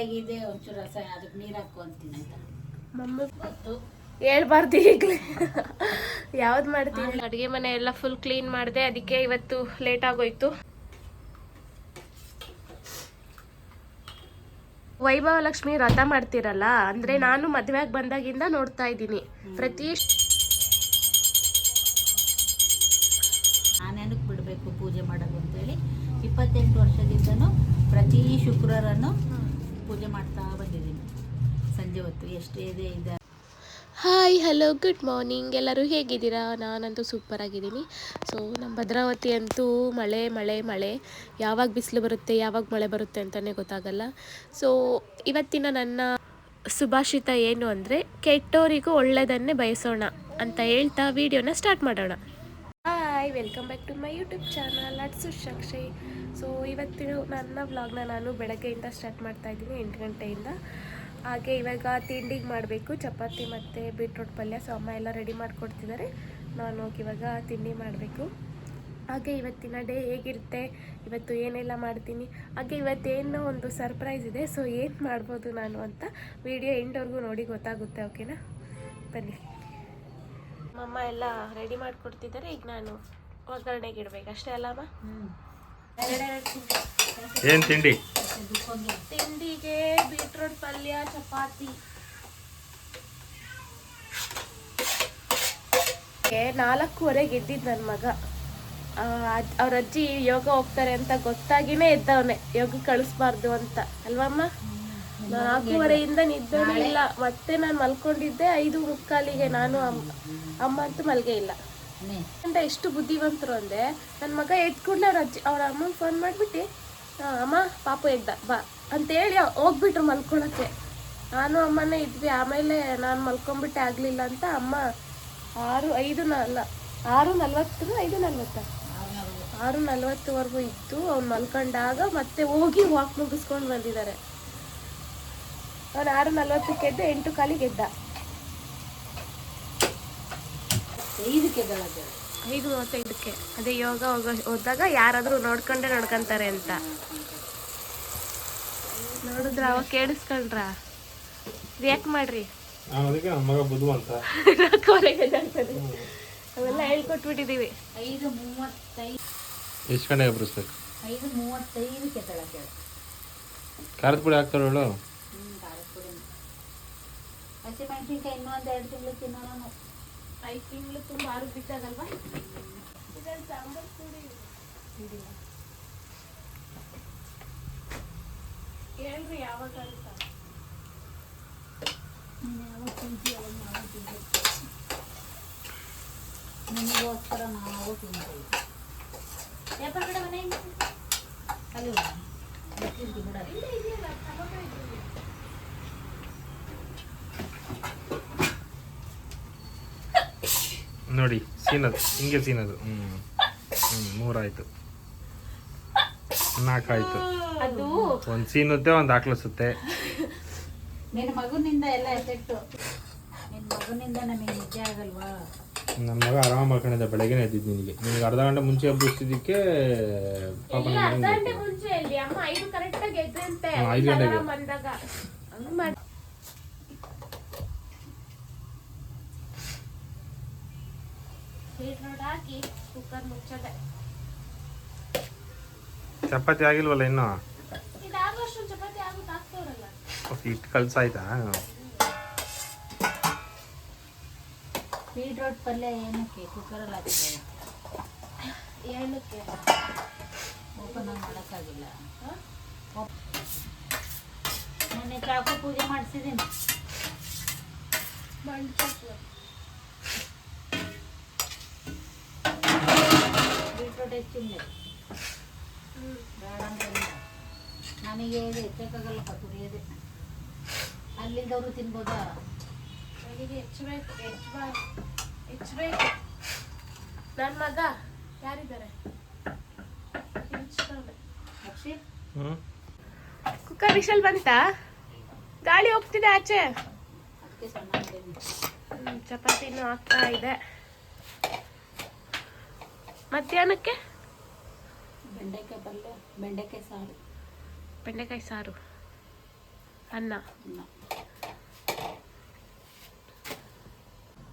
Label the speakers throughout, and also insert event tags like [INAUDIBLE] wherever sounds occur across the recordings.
Speaker 1: ಹೇಗಿದೆ? ಒಂಚೂರು ರಸ ಅದಕ್ಕೆ ನೀರು ಹಾಕೋತೀನಿ ಆಯ್ತಾ?
Speaker 2: ಮಮ್ಮಿ ಹೇಳ್ಬಾರ್ದು ಈಗಲೇ. ಯಾವ್ದು ಮಾಡ್ತೀನಿ ಅಡುಗೆ ಮನೆ ಎಲ್ಲ ಫುಲ್ ಕ್ಲೀನ್ ಮಾಡಿದೆ ಅದಕ್ಕೆ ಇವತ್ತು ಲೇಟ್ ಆಗೋಯ್ತು. ವೈಭವ ಲಕ್ಷ್ಮಿ ರಥ ಮಾಡ್ತಿರಲ್ಲ ಅಂದ್ರೆ ನಾನು ಮದ್ವೆಗೆ ಬಂದಾಗಿಂದ ನೋಡ್ತಾ ಇದ್ದೀನಿ. ಪ್ರತಿ
Speaker 1: ನಾನೇನಕ್ಕೆ ಬಿಡಬೇಕು ಪೂಜೆ ಮಾಡೋದು ಅಂತೇಳಿ ಇಪ್ಪತ್ತೆಂಟು ವರ್ಷದಿಂದನೂ ಪ್ರತಿ ಶುಕ್ರವಾರನೂ ಪೂಜೆ ಮಾಡ್ತಾ ಬಂದಿದ್ದೀನಿ. ಸಂಜೆ ಹೊತ್ತು ಎಷ್ಟೇ ಇದೆ ಇದೆ
Speaker 2: ಹಾಯ್ ಹಲೋ ಗುಡ್ ಮಾರ್ನಿಂಗ್ ಎಲ್ಲರೂ ಹೇಗಿದ್ದೀರಾ? ನಾನಂತೂ ಸೂಪರ್ ಆಗಿದ್ದೀನಿ. ಸೊ ನಮ್ಮ ಭದ್ರಾವತಿ ಅಂತೂ ಮಳೆ ಮಳೆ ಮಳೆ. ಯಾವಾಗ ಬಿಸಿಲು ಬರುತ್ತೆ, ಯಾವಾಗ ಮಳೆ ಬರುತ್ತೆ ಅಂತಲೇ ಗೊತ್ತಾಗಲ್ಲ. ಸೊ ಇವತ್ತಿನ ನನ್ನ ಸುಭಾಷಿತ ಏನು ಅಂದರೆ ಕೆಟ್ಟವರಿಗೂ ಒಳ್ಳೆಯದನ್ನೇ ಬಯಸೋಣ ಅಂತ ಹೇಳ್ತಾ ವಿಡಿಯೋನ ಸ್ಟಾರ್ಟ್ ಮಾಡೋಣ. Hi welcome back to my YouTube channel ಅಟ್ಸು Sakshi so ಇವತ್ತಿನ ನನ್ನ ವ್ಲಾಗ್ನ ನಾನು ಬೆಳಗ್ಗೆಯಿಂದ ಸ್ಟಾರ್ಟ್ ಮಾಡ್ತಾ ಇದ್ದೀನಿ, ಎಂಟು ಗಂಟೆಯಿಂದ. ಹಾಗೆ ಇವಾಗ ತಿಂಡಿಗೆ ಮಾಡಬೇಕು. ಚಪಾತಿ ಮತ್ತು ಬೀಟ್ರೂಟ್ ಪಲ್ಯ. ಸೊ ಅಮ್ಮ ಎಲ್ಲ ರೆಡಿ ಮಾಡಿಕೊಡ್ತಿದ್ದಾರೆ. ನಾನು ಹೋಗಿ ಇವಾಗ ತಿಂಡಿ ಮಾಡಬೇಕು. ಹಾಗೆ ಇವತ್ತಿನ ಡೇ ಹೇಗಿರುತ್ತೆ? ಇವತ್ತು ಏನೆಲ್ಲ ಮಾಡ್ತೀನಿ? ಹಾಗೆ ಇವತ್ತೇನೋ ಒಂದು ಸರ್ಪ್ರೈಸ್ ಇದೆ. ಸೊ ಏನು ಮಾಡ್ಬೋದು ನಾನು ಅಂತ ವಿಡಿಯೋ ಎಂಡವರೆಗೂ ನೋಡಿ ಗೊತ್ತಾಗುತ್ತೆ ಓಕೆನಾ ಬನ್ನಿ. ಅಮ್ಮ ಎಲ್ಲ ರೆಡಿ ಮಾಡಿಕೊಡ್ತಿದ್ದಾರೆ. ಈಗ ನಾನು ಒಗ್ಗರಣೆಗೆ ಇಡ್ಬೇಕು. ಅಷ್ಟೇ ಅಲ್ಲಮ್ಮ
Speaker 3: ಏನು ತಿಂಡಿ?
Speaker 2: ತಿಂಡಿಗೆ ಬೀಟ್ರೂಟ್ ಪಲ್ಯ ಚಪಾತಿ. ನಾಲ್ಕೂವರೆಗೆ ಎದ್ದಿದ್ದು ನನ್ನ ಮಗ. ಅವ್ರ ಅಜ್ಜಿ ಯೋಗ ಹೋಗ್ತಾರೆ ಅಂತ ಗೊತ್ತಾಗಿನೇ ಇದ್ದವನೇ ಯೋಗ ಕಳಿಸ್ಬಾರ್ದು ಅಂತ. ಅಲ್ವಮ್ಮ? ನಾಲ್ಕೂವರೆಯಿಂದ ನಿದ್ದೆನೇ ಇಲ್ಲ ಮತ್ತೆ ನಾನು ಮಲ್ಕೊಂಡಿದ್ದೆ ಐದು ಮುಕ್ಕಾಲಿಗೆ. ನಾನು ಅಮ್ಮ ಅಮ್ಮ ಅಂತೂ ಮಲ್ಗೆ ಇಲ್ಲ. ಅಂತ ಎಷ್ಟು ಬುದ್ಧಿವಂತರು ಅಂದೆ ನನ್ನ ಮಗ ಎದ್ಕೊಂಡ್ಲ ಕೂಡಲೇ ಅವ್ರ ಅಜ್ಜಿ ಅವ್ರ ಅಮ್ಮನ ಫೋನ್ ಮಾಡಿಬಿಟ್ಟು ಅಮ್ಮ ಪಾಪು ಎದ್ದ ಬಾ. ಅಂತೇಳಿ ಹೋಗ್ಬಿಟ್ರು ಮಲ್ಕೊಳಕ್ಕೆ. ನಾನು ಅಮ್ಮನೇ ಇದ್ವಿ. ಆಮೇಲೆ ನಾನು ಮಲ್ಕೊಂಡ್ಬಿಟ್ಟೆ ಆಗಲಿಲ್ಲ ಅಂತ ಅಮ್ಮ ಆರು ಐದು ನಲ್ಲ ಆರು ನಲ್ವತ್ತು ಐದು ನಲ್ವತ್ತ. ಆರು ನಲ್ವತ್ತುವರೆಗೂ ಇತ್ತು ಅವ್ನು ಮಲ್ಕೊಂಡಾಗ ಮತ್ತೆ ಹೋಗಿ ವಾಕ್ ಮುಗಿಸ್ಕೊಂಡು ಬಂದಿದ್ದಾರೆ. ಅವನು ಆರು ನಲ್ವತ್ತಕ್ಕೆ ಎದ್ದು ಎಂಟು ಕಾಲಿ ಗೆದ್ದ.
Speaker 1: ಐದಕ್ಕೆ
Speaker 2: ಐದು ಮೂವತ್ತೈದಕ್ಕೆ. ಅದೇ ಯೋಗ ಹೋಗೋ ಹೋದಾಗ ಯಾರಾದರೂ ನೋಡ್ಕೊಂಡೆ ನೋಡ್ಕೊಂತಾರೆ ಅಂತ. ನೋಡಿದ್ರ ಅವ ಕೇಳಿಸ್ಕೊಂಡ್ರ ರಿಯಾಕ್ಟ್ ಮಾಡ್ರಿ. ಅವೆಲ್ಲ ಹೇಳ್ಕೊಟ್ಬಿಟ್ಟಿದೀವಿ.
Speaker 1: ಐದು ಮೂವತ್ತೈದು.
Speaker 3: ಎಷ್ಟು ಗಂಟೆಗೆ ಬರಿಸ್ಬೇಕು
Speaker 1: ಐದು ಮೂವತ್ತೈದಕ್ಕೆ ಬೆಳಗ್ಗೆ
Speaker 3: ಖಾರದ ಪುಡಿ ಹಾಕ್ತಾರ ಹೇಳು
Speaker 1: ಹ್ಞೂ ಖಾರದ ಪುಡಿ ಹಸಿಮೆಣಸಿನ್ಕಾಯಿ ಇನ್ನೂ ಒಂದು ಎರಡು ತಿಂಗಳು ತಿನ್ನೋಣ ನಾವು.
Speaker 2: ಐದು ತಿಂಗಳು ತುಂಬ ಆರು ಬಿದ್ದಾಗಲ್ವಾ ಸಾಂಬಾರ್ ಪುಡಿ ಹೇಳ್ರಿ ಯಾವಾಗ ಅಂತ
Speaker 1: ನೀನು ಯಾವಾಗ ತಿಂತೀಯ ಅವಾಗ ನಾವು ತಿನ್ಬೇಕು ನಿನಗೋಸ್ಕರ ನಾವು ತಿಂತೀವಿ ಪೇಪರ್ ಕಡೆ ಮನೆ ಅಲ್ಲಿ ಎತ್ತಿರ್ತಿ ಬಿಡ
Speaker 3: ನೋಡಿ ಸೀನದು ಹಿಂಗೆ ಅದು ಹ್ಞೂ ಹ್ಞೂ ಮೂರಾಯಿತು. ನಾಲ್ಕಾಯ್ತು.
Speaker 2: ಅದು
Speaker 3: ಒಂದು ಸೀನುತ್ತೆ ಒಂದು ಹಾಕ್ಲಿಸುತ್ತೆ
Speaker 1: ನಿನ್ನ ಮಗನಿಂದ ಎಲ್ಲ ಎಫೆಕ್ಟು. ನಿನ್ನ ಮಗನಿಂದ ನಮಗೆ ನಿಜ ಆಗಲ್ವಾ?
Speaker 3: ನನ್ನ ಮಗ ಆರಾಮ ಮಾಡ್ಕೊಂಡಿದ್ದೆ ಬೆಳಗ್ಗೆ ಎದ್ದಿದ್ದು ನಿನಗೆ ನಿನಗೆ ಅರ್ಧ ಗಂಟೆ ಮುಂಚೆ ಹಬ್ಬಿಸ್ತಿದ್ದಕ್ಕೆ ಪಾಪ
Speaker 2: ಐದು
Speaker 3: ಗಂಟೆಗೆ.
Speaker 2: ಅಲಾರಾಮ್ ಬಂದಾಗ ಹಂಗ್ ಮಾಡಿ ಬೀಟ್ರೋಟ್ ಹಾಕಿ ಕುಕ್ಕರ್ ಮುಚ್ಚದೆ.
Speaker 3: ಚಪಾತಿ ಆಗಿಲ್ವಲ್ಲ ಇನ್ನೂ?
Speaker 2: ಇದಾಗೋಷ್ಟು ಚಪಾತಿ ಆಗುತ್ತೆ ಆಗ್ತವ್ರಲ್ಲ.
Speaker 3: ಹಿಟ್ಟು ಕಳ್ಸಾಯ್ತಾ?
Speaker 1: ಬೀಟ್ರೋಟ್ ಪಲ್ಯ ಏನಕ್ಕೆ? ಕುಕ್ಕರಲ್ಲಿ ಹಾಕಿದ್ರೆ
Speaker 2: ಏನಕ್ಕೆ?
Speaker 1: ಓಪನ್ ಆಗಿ ಮಾಡೋಕ್ಕಾಗಿಲ್ಲ. ಮೊನ್ನೆ ಚಾಕು ಪೂಜೆ ಮಾಡಿಸಿದ್ದೀನಿ. ಬೇಡ ಅಲ್ಲಿದ್ದವರು ತಿನ್ಬೋದಾ?
Speaker 2: ನನಗೆ ಹೆಚ್ಚಬೇಕು ಹೆಚ್ಚಬಾರ್ದು ಹೆಚ್ಚಬೇಕು. ನನ್ನ ಮಗ? ಯಾರಿದ್ದಾರೆ? ಕುಕ್ಕರ್ ವಿಷಲ್ ಬಂತಾ? ಗಾಳಿ ಹೋಗ್ತಿದೆ ಆಚೆ. ಚಪಾತಿನೂ ಆಗ್ತಾ ಇದೆ. ಮಧ್ಯಾಹ್ನಕ್ಕೆ?
Speaker 1: ಬೆಂಡೆಕಾಯಿ ಪಲ್ಯ ಬೆಂಡೆಕಾಯಿ ಸಾರು.
Speaker 2: ಬೆಂಡೆಕಾಯಿ ಸಾರು. ಅನ್ನ.
Speaker 1: ಅನ್ನ.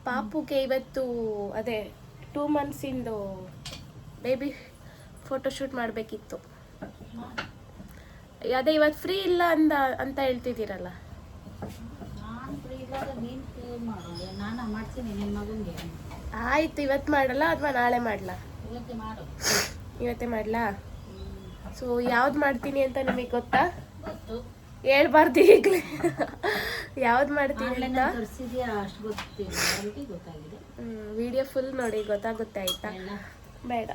Speaker 2: ಪಾಪುಗೆ ಇವತ್ತು ಅದೇ ಟೂ ಮಂತ್ಸಿಂದು ಬೇಬಿ ಫೋಟೋಶೂಟ್ ಮಾಡಬೇಕಿತ್ತು. ಅದೇ ಇವತ್ತು ಫ್ರೀ ಇಲ್ಲ ಅಂದ ಅಂತ ಹೇಳ್ತಿದ್ದೀರಲ್ಲ. ಆಯ್ತು ಇವತ್ತು ಮಾಡಲ್ಲ ಅಥವಾ ನಾಳೆ ಮಾಡಲಾ?
Speaker 1: ಇವತ್ತೇ ಮಾಡ್ಲಾ
Speaker 2: ಇವತ್ತೇ ಮಾಡಲಾ?
Speaker 1: ಹ್ಮ್.
Speaker 2: ಸೊ ಯಾವ್ದು ಮಾಡ್ತೀನಿ ಅಂತ ನಿಮಗೆ ಗೊತ್ತಾ? ಹೇಳ್ಬಾರ್ದು ಈಗಲೇ. ಯಾವ್ದು ಮಾಡ್ತೀನಿ ಅಂತ?
Speaker 1: ತರಿಸಿದ್ಯಾ ಅಷ್ಟು ಗೊತ್ತಿಲ್ಲ. ಅದಕ್ಕೆ ಗೊತ್ತಾಗಿದೆ.
Speaker 2: ವಿಡಿಯೋ ಫುಲ್ ನೋಡಿ ಗೊತ್ತಾಗುತ್ತೆ ಆಯ್ತಾ? ಬೇಡ.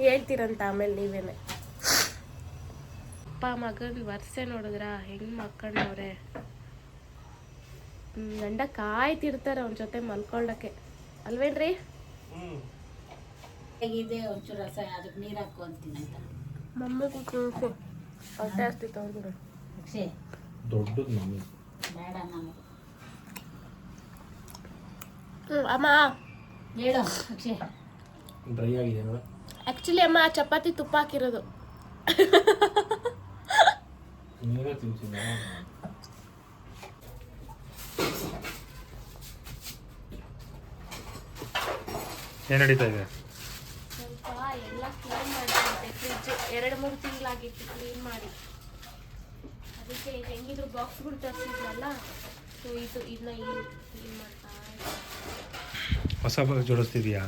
Speaker 2: ಹೇಳ್ತೀರಂತ ಆಮೇಲೆ ನೀವೇನೆ. ಅಪ್ಪ ಮಗನ ವರ್ಷೆ ನೋಡಿದ್ರ? ಹೆಂಗ್ ಮಕ್ಕಳವ್ರೆ? ಗಂಡ ಕಾಯ್ತಿರ್ತಾರೆ ಅವನ ಜೊತೆ ಮಲ್ಕೊಳ್ಳಕ್ಕೆ ಅಲ್ವೇನ್ರಿ?
Speaker 1: ಹೇಗಿದೆ? ಒಂಚೂರು ರಸ ಅದಕ್ಕೆ ನೀರು ಹಾಕು ಅಂತೀನಿ ಅಂತ.
Speaker 2: ಮಮ್ಮಿಗೂ ಕೂಸು ಹೊಟ್ಟೆ ಹಸ್ತಿತ್ತು ಅವ್ರಿಗೂ
Speaker 1: ಅಕ್ಷಯ್.
Speaker 3: ದೊಡ್ಡದು ಮಮ್ಮಿ.
Speaker 1: ಬೇಡ ನಮಗೆ
Speaker 2: ಹ್ಞೂ ಅಮ್ಮ.
Speaker 1: ಹೇಳು ಅಕ್ಷಯ್.
Speaker 3: ಡ್ರೈ ಆಗಿದೆ ನೋಡು
Speaker 2: ಆ್ಯಕ್ಚುಲಿ ಅಮ್ಮ ಚಪಾತಿ ತುಪ್ಪ ಹಾಕಿರೋದು.
Speaker 3: ನೀವೇ ತಿನ್ಸಿದ ಏನು ನಡೀತಾ ಇದೆ
Speaker 2: ಸ್ವಲ್ಪ ಎಲ್ಲ ಕ್ಲೀನ್ ಮಾಡಿದಂತೆ ಫ್ರಿಜ್ ಎರಡು ಮೂರು ತಿಂಗಳಾಗಿತ್ತು ಕ್ಲೀನ್ ಮಾಡಿ. ಅದಕ್ಕೆ ಹೆಂಗಿದ್ರು ಬಾಕ್ಸ್ಗಳು ತರಿಸಿದ್ವಲ್ಲ ಸೊ ಇದು ಇದನ್ನ ಕ್ಲೀನ್ ಮಾಡ್ತಾ.
Speaker 3: ಹೊಸ ಬಾಕ್ಸ್ ಜೋಡಿಸ್ತಿದ್ಯಾ?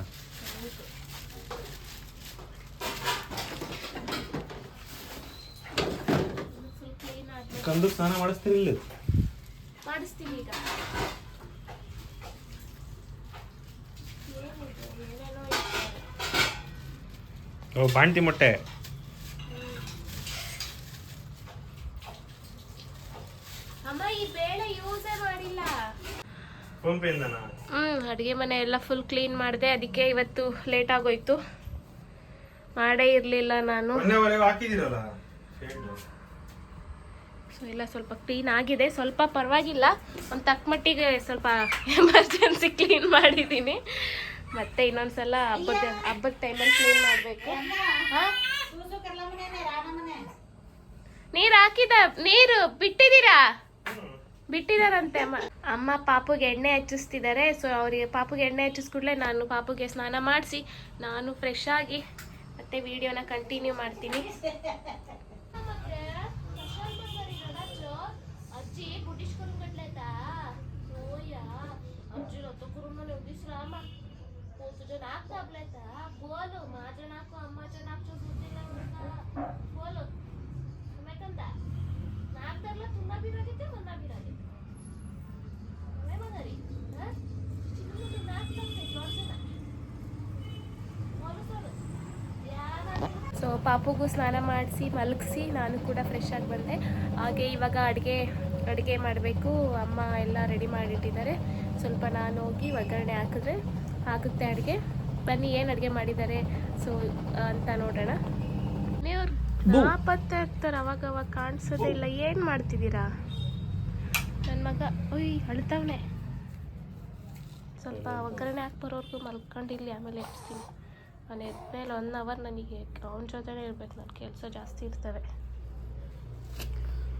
Speaker 3: ಕಂದು ಸ್ನಾನ ಮಾಡಿಸ್ತಿರ್ಲಿಲ್ಲ
Speaker 2: ಮಾಡಿಸ್ತೀನಿ ಈಗ.
Speaker 3: ಓ ಬಾಣ್ತಿ ಮೊಟ್ಟೆ
Speaker 2: ಅಮ್ಮ ಈ ಬೇಳೆ ಯೂಸೇ ಮಾಡಿಲ್ಲ
Speaker 3: ಫೋನ್ ಪೇ ಇಂದನಾ
Speaker 2: ಹ್ಮ್ ಅಡುಗೆ ಮನೆ ಎಲ್ಲ ಫುಲ್ ಕ್ಲೀನ್ ಮಾಡಿದೆ. ಅದಕ್ಕೆ ಇವತ್ತು ಲೇಟ್ ಆಗೋಯ್ತು. ಮಾಡೇ ಇರಲಿಲ್ಲ ನಾನು.
Speaker 3: ಮೊನ್ನೆವರೆಗೂ ಹಾಕಿದಿರಲ್ಲ
Speaker 2: ಸೊ ಎಲ್ಲ ಸ್ವಲ್ಪ ಕ್ಲೀನ್ ಆಗಿದೆ. ಸ್ವಲ್ಪ ಪರವಾಗಿಲ್ಲ. ಒಂದ್ ತಕ್ಕ ಮಟ್ಟಿಗೆ ಸ್ವಲ್ಪ ಎಮರ್ಜೆನ್ಸಿ ಕ್ಲೀನ್ ಮಾಡಿದ್ದೀನಿ. ಮತ್ತೆ ಇನ್ನೊಂದ್ಸಲ ಹಬ್ಬದ ಹಬ್ಬದ ಟೈಮಲ್ಲಿ ಕ್ಲೀನ್ ಮಾಡಬೇಕು. ನೀರು ಹಾಕಿದ ನೀರು ಬಿಟ್ಟಿದ್ದೀರಾ? ಬಿಟ್ಟಿದಾರಂತೆ ಅಮ್ಮ. ಅಮ್ಮ ಪಾಪುಗೆ ಎಣ್ಣೆ ಹಚ್ಚಿಸ್ತಿದ್ದಾರೆ. ಸೊ ಅವರಿಗೆ ಪಾಪುಗೆ ಎಣ್ಣೆ ಹಚ್ಚಿಸ್ಕೂಡ್ಲೆ ನಾನು ಪಾಪುಗೆ ಸ್ನಾನ ಮಾಡಿಸಿ, ನಾನು ಫ್ರೆಶ್ ಆಗಿ ಮತ್ತೆ ವಿಡಿಯೋನ ಕಂಟಿನ್ಯೂ ಮಾಡ್ತೀನಿ. ಪಾಪುಗೂ ಸ್ನಾನ ಮಾಡಿಸಿ ಮಲಗಿಸಿ ನಾನು ಕೂಡ ಫ್ರೆಶ್ ಆಗಿ ಬಂದೆ. ಹಾಗೆ ಇವಾಗ ಅಡುಗೆ ಅಡುಗೆ ಮಾಡಬೇಕು. ಅಮ್ಮ ಎಲ್ಲ ರೆಡಿ ಮಾಡಿಟ್ಟಿದ್ದಾರೆ. ಸ್ವಲ್ಪ ನಾನು ಹೋಗಿ ಒಗ್ಗರಣೆ ಹಾಕಿದ್ರೆ ಆಗುತ್ತೆ ಅಡುಗೆ. ಬನ್ನಿ ಏನು ಅಡುಗೆ ಮಾಡಿದ್ದಾರೆ? ಸೊ ಅಂತ ನೋಡೋಣ. ನೀವ್ರು ನಾಪತ್ತೆ ಇರ್ತಾರೆ ಅವಾಗ ಅವಾಗ ಕಾಣಿಸೋದೇ ಇಲ್ಲ. ಏನು ಮಾಡ್ತಿದ್ದೀರಾ? ನನ್ನ ಮಗ ಓಯ್ ಅಳ್ತವನೆ. ಸ್ವಲ್ಪ ಒಗ್ಗರಣೆ ಹಾಕಿ ಮಲ್ಕೊಂಡಿಲ್ಲ ಆಮೇಲೆ ಎಬ್ಸ್ತೀನಿ. ನಾನು ಎದ್ಮೇಲೆ ಒನ್ ಅವರ್ ನನಗೆ ಗ್ರೌಂಡ್ ಜೊತೆನೇ ಇರ್ಬೇಕು. ನನ್ನ ಕೆಲಸ ಜಾಸ್ತಿ ಇರ್ತವೆ.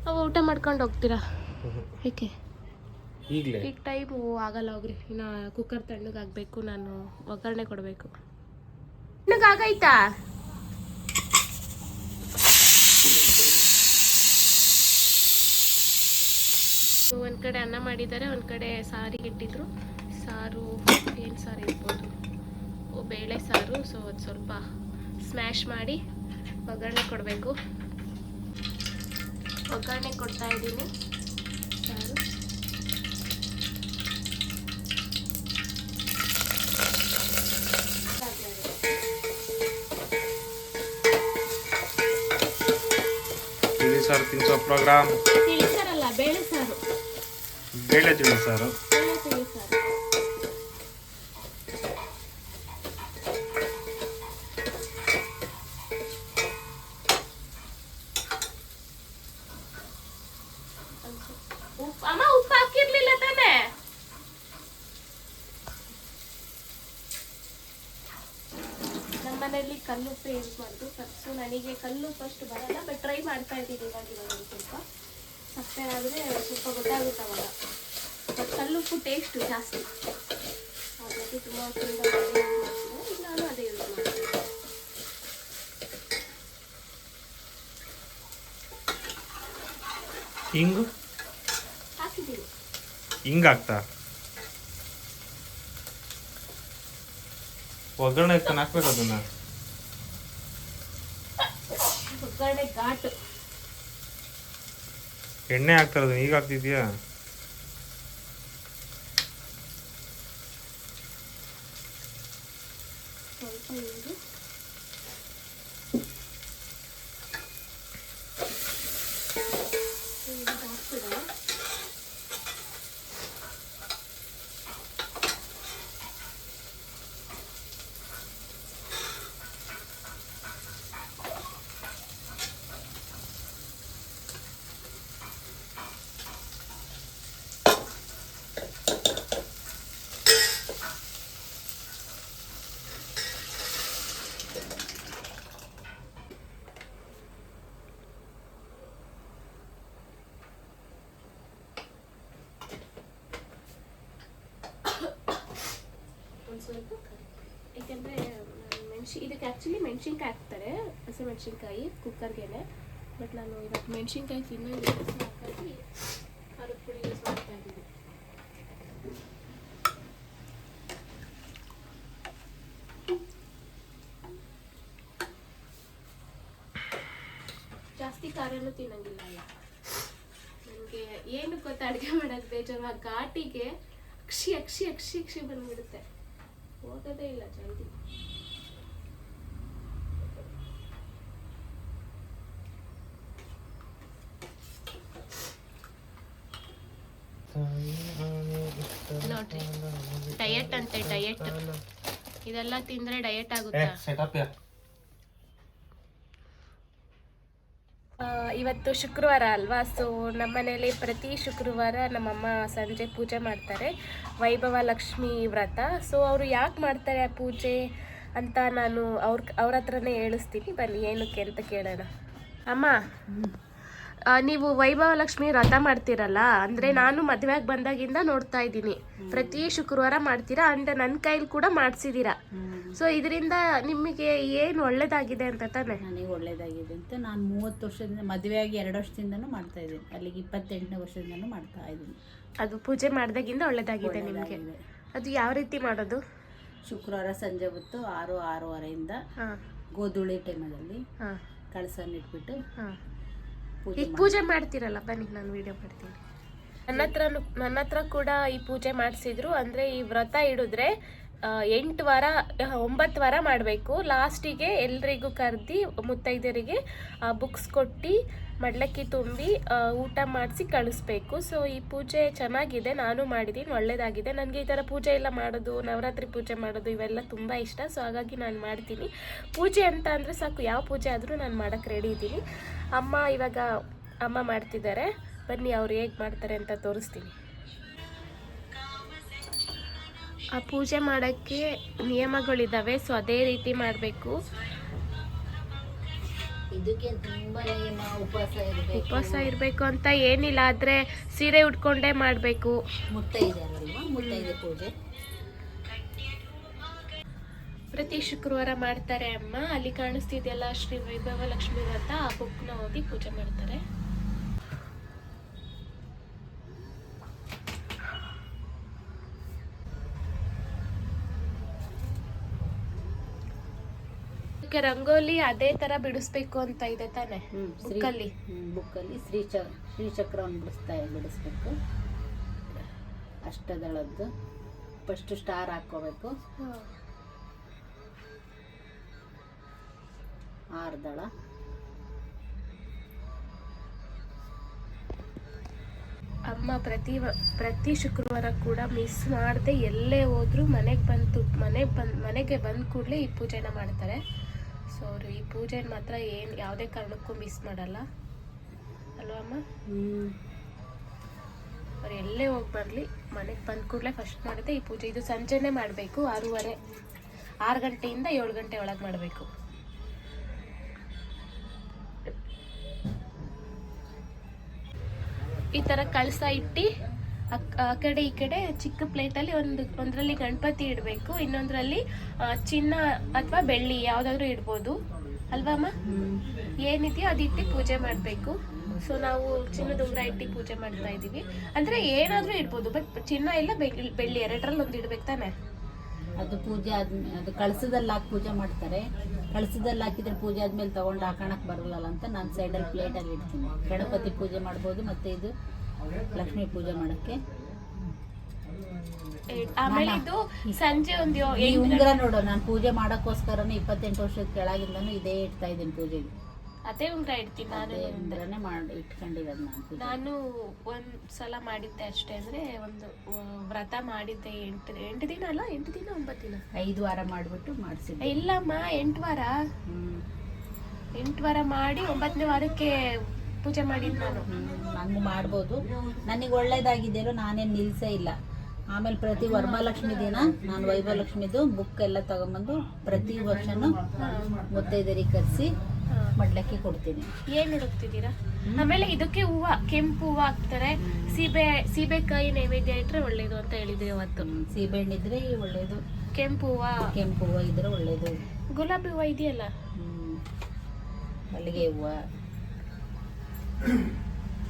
Speaker 2: ಅವು ಊಟ ಮಾಡ್ಕೊಂಡು ಹೋಗ್ತೀರಾ? ಏಕೆ?
Speaker 3: ಈಗಲೇ?
Speaker 2: ಈಗ ಟೈಮು ಆಗಲ್ಲ ಹೋಗ್ರಿ ಇನ್ನು ಕುಕ್ಕರ್ ತಣ್ಣಗಾಗಬೇಕು ನಾನು ಒಗ್ಗರಣೆ ಕೊಡಬೇಕು. ತಣ್ಣಗಾಗೈತಾ ಒಂದು ಕಡೆ ಅನ್ನ ಮಾಡಿದ್ದಾರೆ ಒಂದು ಕಡೆ ಸಾರಿಗೆ ಇಟ್ಟಿದ್ರು. ಸಾರು ಏನು ಸಾರು ಇರ್ಬೋದು? ಬೇಳೆ ಸಾರು ಸೊ ಅದು ಸ್ವಲ್ಪ ಸ್ಮ್ಯಾಶ್ ಮಾಡಿ ಒಗ್ಗರಣೆ ಕೊಡಬೇಕು. ಒಗ್ಗರಣೆ ಕೊಡ್ತಾ ಇದ್ದೀನಿ. ಸಾರು.
Speaker 3: ತಿಳಿ ಸಾರು ತಿನ್ಸೋ ಪ್ರೋಗ್ರಾಮ್
Speaker 2: ಬೇಳೆ ಸಾರು.
Speaker 3: ಬೇಳೆ ತಿಳಿ ಸಾರು
Speaker 2: ಉಪ್ಪು ಅಮ್ಮ ಉಪ್ಪು ಹಾಕಿರ್ಲಿಲ್ಲ ತಾನೇ ನಮ್ಮ ಮನೆಯಲ್ಲಿ ಕಲ್ಲುಪ್ಪು ಯೂಸ್ ಮಾಡೋದು ಸೊ ನನಗೆ ಕಲ್ಲು ಫಸ್ಟ್ ಬರಲ್ಲ ಬಟ್ ಟ್ರೈ ಮಾಡ್ತಾ ಇದ್ದೀನಿ ಇವಾಗ ಇವಾಗ ಸ್ವಲ್ಪ. ಸಪ್ಪೆ ಆದರೆ ಸ್ವಲ್ಪ ಗೊತ್ತಾಗುತ್ತೆ ಅವಾಗ. ಬಟ್ ಕಲ್ಲುಪ್ಪು ಟೇಸ್ಟು ಜಾಸ್ತಿ. ಹಾಗಾಗಿ ತುಂಬ. ಈಗ ನಾನು ಅದೇ ಯೂಸ್ ಮಾಡ್ತೀನಿ.
Speaker 3: ಹಿಂಗು
Speaker 2: ಹಾಕಿದ್ದೀನಿ.
Speaker 3: ಹಿಂಗಾಗ್ತಾ ಒಗ್ಗರಣೆ ಹಾಕ್ಬೇಕು ಅದನ್ನ.
Speaker 2: ಒಗ್ಗರಣೆ
Speaker 3: ಎಣ್ಣೆ ಹಾಕ್ತಾ ಈಗ ಹಾಕ್ತಿದ್ಯಾ
Speaker 2: ಸ್ವಲ್ಪ ಇದು ಇದು ಹಾಕ್ಬಿಡೋಣ ಒಂದು ಸ್ವಲ್ಪ ಯಾಕೆಂದರೆ ಮೆಣಸಿ, ಇದಕ್ಕೆ ಆ್ಯಕ್ಚುಲಿ ಮೆಣಸಿನ್ಕಾಯಿ ಹಾಕ್ತಾರೆ ಹಸಿ ಮೆಣಸಿನ್ಕಾಯಿ, ಕುಕ್ಕರ್ಗೆನೆ. ಬಟ್ ನಾನು ಇವತ್ತು ಮೆಣಸಿನ್ಕಾಯಿ ತಿನ್ನೋದು ಹಾಗಾಗಿ ಖಾರದ ಪುಡಿ ಯೂಸ್ ಮಾಡ್ತಾ ಇದ್ದೀನಿ. ಜಾಸ್ತಿ ಖಾರನೂ ತಿನ್ನಂಗಿಲ್ಲ ನನಗೆ ಏನು ಗೊತ್ತಾ ಅಡುಗೆ ಮಾಡೋದು ಬೇಜಾರು, ಆ ಘಾಟಿಗೆ ಅಕ್ಷಿ ಅಕ್ಷಿ ಅಕ್ಷಿ ಅಕ್ಷಿ ಬಂದ್ಬಿಡುತ್ತೆ. ಹೋಗೋದೇ ಇಲ್ಲ ಜಲ್ದಿ. ನೋಡ್ರಿ ಡಯಟ್ ಅಂತೆ ಡಯಟ್ ಇದೆಲ್ಲ ತಿಂದ್ರೆ ಡಯಟ್ ಆಗುತ್ತಾ
Speaker 3: ಸೆಟಪ್
Speaker 2: ಆ, ಇವತ್ತು ಶುಕ್ರವಾರ ಅಲ್ವಾ? ಸೊ ನಮ್ಮನೇಲಿ ಪ್ರತಿ ಶುಕ್ರವಾರ ನಮ್ಮಮ್ಮ ಸಂಜೆ ಪೂಜೆ ಮಾಡ್ತಾರೆ. ವೈಭವ ಲಕ್ಷ್ಮಿ ವ್ರತ. ಸೊ ಅವರು ಯಾಕೆ ಮಾಡ್ತಾರೆ ಆ ಪೂಜೆ ಅಂತ ನಾನು ಅವ್ರ ಅವ್ರ ಹತ್ರನೇ ಹೇಳಿಸ್ತೀನಿ. ಬನ್ನಿ, ಏನಕ್ಕೆ ಅಂತ ಕೇಳೋಣ. ಅಮ್ಮ ನೀವು ವೈಭವ ಲಕ್ಷ್ಮಿ ವ್ರತ ಮಾಡ್ತೀರಲ್ಲ ಅಂದರೆ ನಾನು ಮದುವೆಗೆ ಬಂದಾಗಿಂದ ನೋಡ್ತಾ ಇದ್ದೀನಿ. ಪ್ರತಿ ಶುಕ್ರವಾರ ಮಾಡ್ತೀರಾ? ಅಂಡ್ ನನ್ನ ಕೈಲಿ ಕೂಡ ಮಾಡಿಸಿದ್ದೀರಾ ಸೊ ಇದರಿಂದ ನಿಮಗೆ ಏನು ಒಳ್ಳೇದಾಗಿದೆ ಅಂತ ತಾನೆ?
Speaker 1: ನನಗೆ ಒಳ್ಳೇದಾಗಿದೆ ಅಂತ ನಾನು ಮೂವತ್ತು ವರ್ಷದಿಂದ ಮದುವೆಯಾಗಿ ಎರಡು ವರ್ಷದಿಂದನೂ ಮಾಡ್ತಾ ಇದ್ದೀನಿ. ಅಲ್ಲಿಗೆ ಇಪ್ಪತ್ತೆಂಟನೇ ವರ್ಷದಿಂದನೂ ಮಾಡ್ತಾ ಇದ್ದೀನಿ.
Speaker 2: ಅದು ಪೂಜೆ ಮಾಡಿದಾಗಿಂದ ಒಳ್ಳೇದಾಗಿದೆ ನಿಮಗೆ. ಅದು ಯಾವ ರೀತಿ ಮಾಡೋದು?
Speaker 1: ಶುಕ್ರವಾರ ಸಂಜೆ ಹೊತ್ತು ಆರು ಆರೂವರೆಯಿಂದ ಗೋಧುಳಿ ಟೈಮಲ್ಲಿ
Speaker 2: ಹಾಂ.
Speaker 1: ಕಳಸನ್ನ ಇಟ್ಬಿಟ್ಟು
Speaker 2: ಈಗ ಪೂಜೆ ಮಾಡ್ತೀರಲ್ಲ ಬನ್ನಿ ನಾನು ವಿಡಿಯೋ ಮಾಡ್ತೀನಿ. ನನ್ನ ಹತ್ರ ನನ್ನ ಹತ್ರ ಕೂಡ ಈ ಪೂಜೆ ಮಾಡಿಸಿದ್ರು. ಅಂದರೆ ಈ ವ್ರತ ಇಡಿದ್ರೆ ಎಂಟು ವಾರ ಒಂಬತ್ತು ವಾರ ಮಾಡಬೇಕು. ಲಾಸ್ಟಿಗೆ ಎಲ್ರಿಗೂ ಕರೆದಿ ಮುತ್ತೈದರಿಗೆ ಬುಕ್ಸ್ ಕೊಟ್ಟು ಮಡ್ಲಕ್ಕಿ ತುಂಬಿ ಊಟ ಮಾಡಿಸಿ ಕಳಿಸ್ಬೇಕು. ಸೊ ಈ ಪೂಜೆ ಚೆನ್ನಾಗಿದೆ. ನಾನು ಮಾಡಿದ್ದೀನಿ ಒಳ್ಳೆಯದಾಗಿದೆ ನನಗೆ ಈ ಥರ ಪೂಜೆ ಎಲ್ಲ ಮಾಡೋದು ನವರಾತ್ರಿ ಪೂಜೆ ಮಾಡೋದು ಇವೆಲ್ಲ ತುಂಬ ಇಷ್ಟ. ಸೊ ಹಾಗಾಗಿ ನಾನು ಮಾಡ್ತೀನಿ. ಪೂಜೆ ಅಂತ ಅಂದರೆ ಸಾಕು ಯಾವ ಪೂಜೆ ಆದರೂ ನಾನು ಮಾಡೋಕ್ಕೆ ರೆಡಿ ಇದ್ದೀನಿ ಅಮ್ಮ ಇವಾಗ ಅಮ್ಮ ಮಾಡ್ತಿದ್ದಾರೆ. ಬನ್ನಿ ಅವ್ರು ಹೇಗೆ ಮಾಡ್ತಾರೆ ಅಂತ ತೋರಿಸ್ತೀನಿ. ಆ ಪೂಜೆ ಮಾಡೋಕ್ಕೆ ನಿಯಮಗಳಿದ್ದಾವೆ ಸೊ ಅದೇ ರೀತಿ ಮಾಡಬೇಕು.
Speaker 1: ಉಪವಾಸ ಇರಬೇಕು.
Speaker 2: ಅಂತ ಏನಿಲ್ಲ ಆದರೆ ಸೀರೆ ಉಟ್ಕೊಂಡೇ ಮಾಡಬೇಕು.
Speaker 1: ಮುತ್ತೈದೆ ಪೂಜೆ?
Speaker 2: ಪ್ರತಿ ಶುಕ್ರವಾರ ಮಾಡ್ತಾರೆ ಅಮ್ಮ. ಅಲ್ಲಿ ಕಾಣಿಸ್ತಿದೆಯಲ್ಲ ಶ್ರೀ ವೈಭವ ಲಕ್ಷ್ಮಿ ವ್ರತ. ಆ ಬುಕ್ನ ಓದಿ ಪೂಜೆ ಮಾಡ್ತಾರೆ. ರಂಗೋಲಿ ಅದೇ ತರ ಬಿಡಿಸ್ಬೇಕು ಅಂತ ಇದೆ ತಾನೆ ಬುಕ್ಕಲ್ಲಿ
Speaker 1: ಬುಕ್ಕಲ್ಲಿ ಶ್ರೀ ಶ್ರೀಚಕ್ರವನ್ನು ಬಿಡಿಸ್ತಾ ಬಿಡಿಸ್ಬೇಕು. ಅಷ್ಟದಳದ್ದು ಫಸ್ಟ್ ಸ್ಟಾರ್ ಹಾಕ್ಕೋಬೇಕು. ಆರು ದಳ
Speaker 2: ಅಮ್ಮ ಪ್ರತಿ ವ- ಪ್ರತಿ ಶುಕ್ರವಾರ ಕೂಡ ಮಿಸ್ ಮಾಡದೆ ಎಲ್ಲೇ ಹೋದ್ರು ಮನೆಗೆ ಬಂತು ಮನೆಗೆ ಬಂದ್ ಮನೆಗೆ ಬಂದ ಕೂಡಲೇ ಈ ಪೂಜೆನ ಮಾಡ್ತಾರೆ. ಸೊ ಅವರು ಈ ಪೂಜೆ ಮಾತ್ರ ಏನು ಯಾವುದೇ ಕಾರಣಕ್ಕೂ ಮಿಸ್ ಮಾಡಲ್ಲ. ಅಲ್ವಾ ಅಮ್ಮ? ಅವ್ರು ಎಲ್ಲೇ ಹೋಗಿ ಬರಲಿ ಮನೆಗೆ ಬಂದ ಕೂಡಲೇ ಫಸ್ಟ್ ಮಾಡಿದೆ ಈ ಪೂಜೆ. ಇದು ಸಂಜೆನೇ ಮಾಡಬೇಕು ಆರೂವರೆ ಆರು ಗಂಟೆಯಿಂದ ಏಳು ಗಂಟೆ ಒಳಗೆ ಮಾಡಬೇಕು. ಈ ತರ ಕಳಸ ಇಟ್ಟು ಆ ಕಡೆ ಈ ಕಡೆ ಚಿಕ್ಕ ಪ್ಲೇಟಲ್ಲಿ ಒಂದು, ಒಂದರಲ್ಲಿ ಗಣಪತಿ ಇಡಬೇಕು, ಇನ್ನೊಂದರಲ್ಲಿ ಚಿನ್ನ ಅಥವಾ ಬೆಳ್ಳಿ ಯಾವುದಾದ್ರೂ ಇಡ್ಬೋದು. ಅಲ್ವಾ ಅಮ್ಮ? ಏನಿದೆಯೋ ಅದಿಟ್ಟು ಪೂಜೆ ಮಾಡಬೇಕು. ಸೊ ನಾವು ಚಿನ್ನದ ಉಂಗುರ ಇಟ್ಟು ಪೂಜೆ ಮಾಡ್ತಾ ಇದೀವಿ. ಅಂದ್ರೆ ಏನಾದರೂ ಇಡ್ಬೋದು ಬಟ್ ಚಿನ್ನ ಇಲ್ಲ ಬೆಳ್ಳಿ ಎರಡರಲ್ಲಿ ಒಂದು ಇಡ್ಬೇಕು ತಾನೆ?
Speaker 1: ಅದು ಪೂಜೆ ಆದ್ಮೇಲೆ ಅದು ಕಳಸದಲ್ಲಿ ಹಾಕಿ ಪೂಜೆ ಮಾಡ್ತಾರೆ. ಕಳಸದಲ್ಲಿ ಹಾಕಿದ್ರೆ ಪೂಜೆ ಆದ್ಮೇಲೆ ತಗೊಂಡು ಹಾಕೋಣಕ್ ಬರಲ್ಲ ಅಂತ ನಾನು ಸೈಡಲ್ಲಿ ಪ್ಲೇಟಲ್ಲಿ ಇಡ್ತೀನಿ. ಗಣಪತಿ ಪೂಜೆ ಮಾಡ್ಬೋದು ಮತ್ತೆ ಇದು ಲಕ್ಷ್ಮಿ ಪೂಜೆ ಮಾಡೋಕ್ಕೆ.
Speaker 2: ಆಮೇಲೆ ಇದು ಸಂಜೆ ಒಂದು
Speaker 1: ಈ ಉಂಗುರ ನೋಡು ನಾನು ಪೂಜೆ ಮಾಡೋಕ್ಕೋಸ್ಕರನೇ ಇಪ್ಪತ್ತೆಂಟು ವರ್ಷದ ಕೆಳಗಿಂದನೂ ಇದೇ ಇಡ್ತಾ ಇದ್ದೀನಿ ಪೂಜೆಗೆ.
Speaker 2: ಅದೇ ಉಂಗ್ರ ಇಡ್ತೀನಿ ನಾನು
Speaker 1: ಉಂಗುರನೇ ಮಾಡಿ ಇಟ್ಕೊಂಡಿರೋದು ನಾನು
Speaker 2: ನಾನು ಒಂದ್ ಸಲ ಮಾಡಿದ್ದೆ ಅಷ್ಟೇ ಅಂದ್ರೆ ಒಂದು ವ್ರತ ಮಾಡಿದ್ದೆ ಎಂಟು ಎಂಟು ದಿನ ಅಲ್ಲ ಎಂಟು ದಿನ ಒಂಬತ್ತು ದಿನ.
Speaker 1: ಐದು ವಾರ ಮಾಡಿಬಿಟ್ಟು ಮಾಡಿಸಿದ್ದೆ.
Speaker 2: ಇಲ್ಲಮ್ಮ ಎಂಟು ವಾರ. ಎಂಟು ವಾರ ಮಾಡಿ ಒಂಬತ್ತನೇ ವಾರಕ್ಕೆ ಪೂಜೆ ಮಾಡಿದ್ದು ನಾನು.
Speaker 1: ಹಂಗೆ ಮಾಡ್ಬೋದು. ನನಗೆ ಒಳ್ಳೇದಾಗಿದ್ದೇನೋ ನಾನೇನು ನಿಲ್ಸೇ ಇಲ್ಲ. ಆಮೇಲೆ ಪ್ರತಿ ವರಮಹಾಲಕ್ಷ್ಮಿ ದಿನ ನಾನು ವೈಭವಲಕ್ಷ್ಮಿದು ಬುಕ್ ಎಲ್ಲ ತಗೊಂಬಂದು ಪ್ರತಿ ವರ್ಷನೂ ಮುತ್ತೈದರಿಗೆ ಕರೆಸಿ. ಮಡ್ಲಕ್ಕಿ ಕೊಡ್ತೀನಿ.
Speaker 2: ಏನ್ ಹುಡುಕ್ತಿದ್ದೀರಾ? ಆಮೇಲೆ ಇದಕ್ಕೆ ಹೂವ ಕೆಂಪು ಹೂವ ಹಾಕ್ತಾರೆ. ಸೀಬೆ ಸೀಬೆಕಾಯಿ ನೈವೇದ್ಯ ಇಟ್ಟರೆ ಒಳ್ಳೇದು ಅಂತ ಹೇಳಿದ್ರಿ ಅವತ್ತು.
Speaker 1: ಸೀಬೆ ಸೀಬೆಹಣ್ಣಿದ್ರೆ ಒಳ್ಳೇದು.
Speaker 2: ಕೆಂಪು ಹೂವ.
Speaker 1: ಕೆಂಪು ಹೂವ ಇದ್ರೆ ಒಳ್ಳೇದು.
Speaker 2: ಗುಲಾಬಿ ಹೂವ ಇದೆಯಲ್ಲ.
Speaker 1: ಮಲ್ಲಿಗೆ ಹೂವ.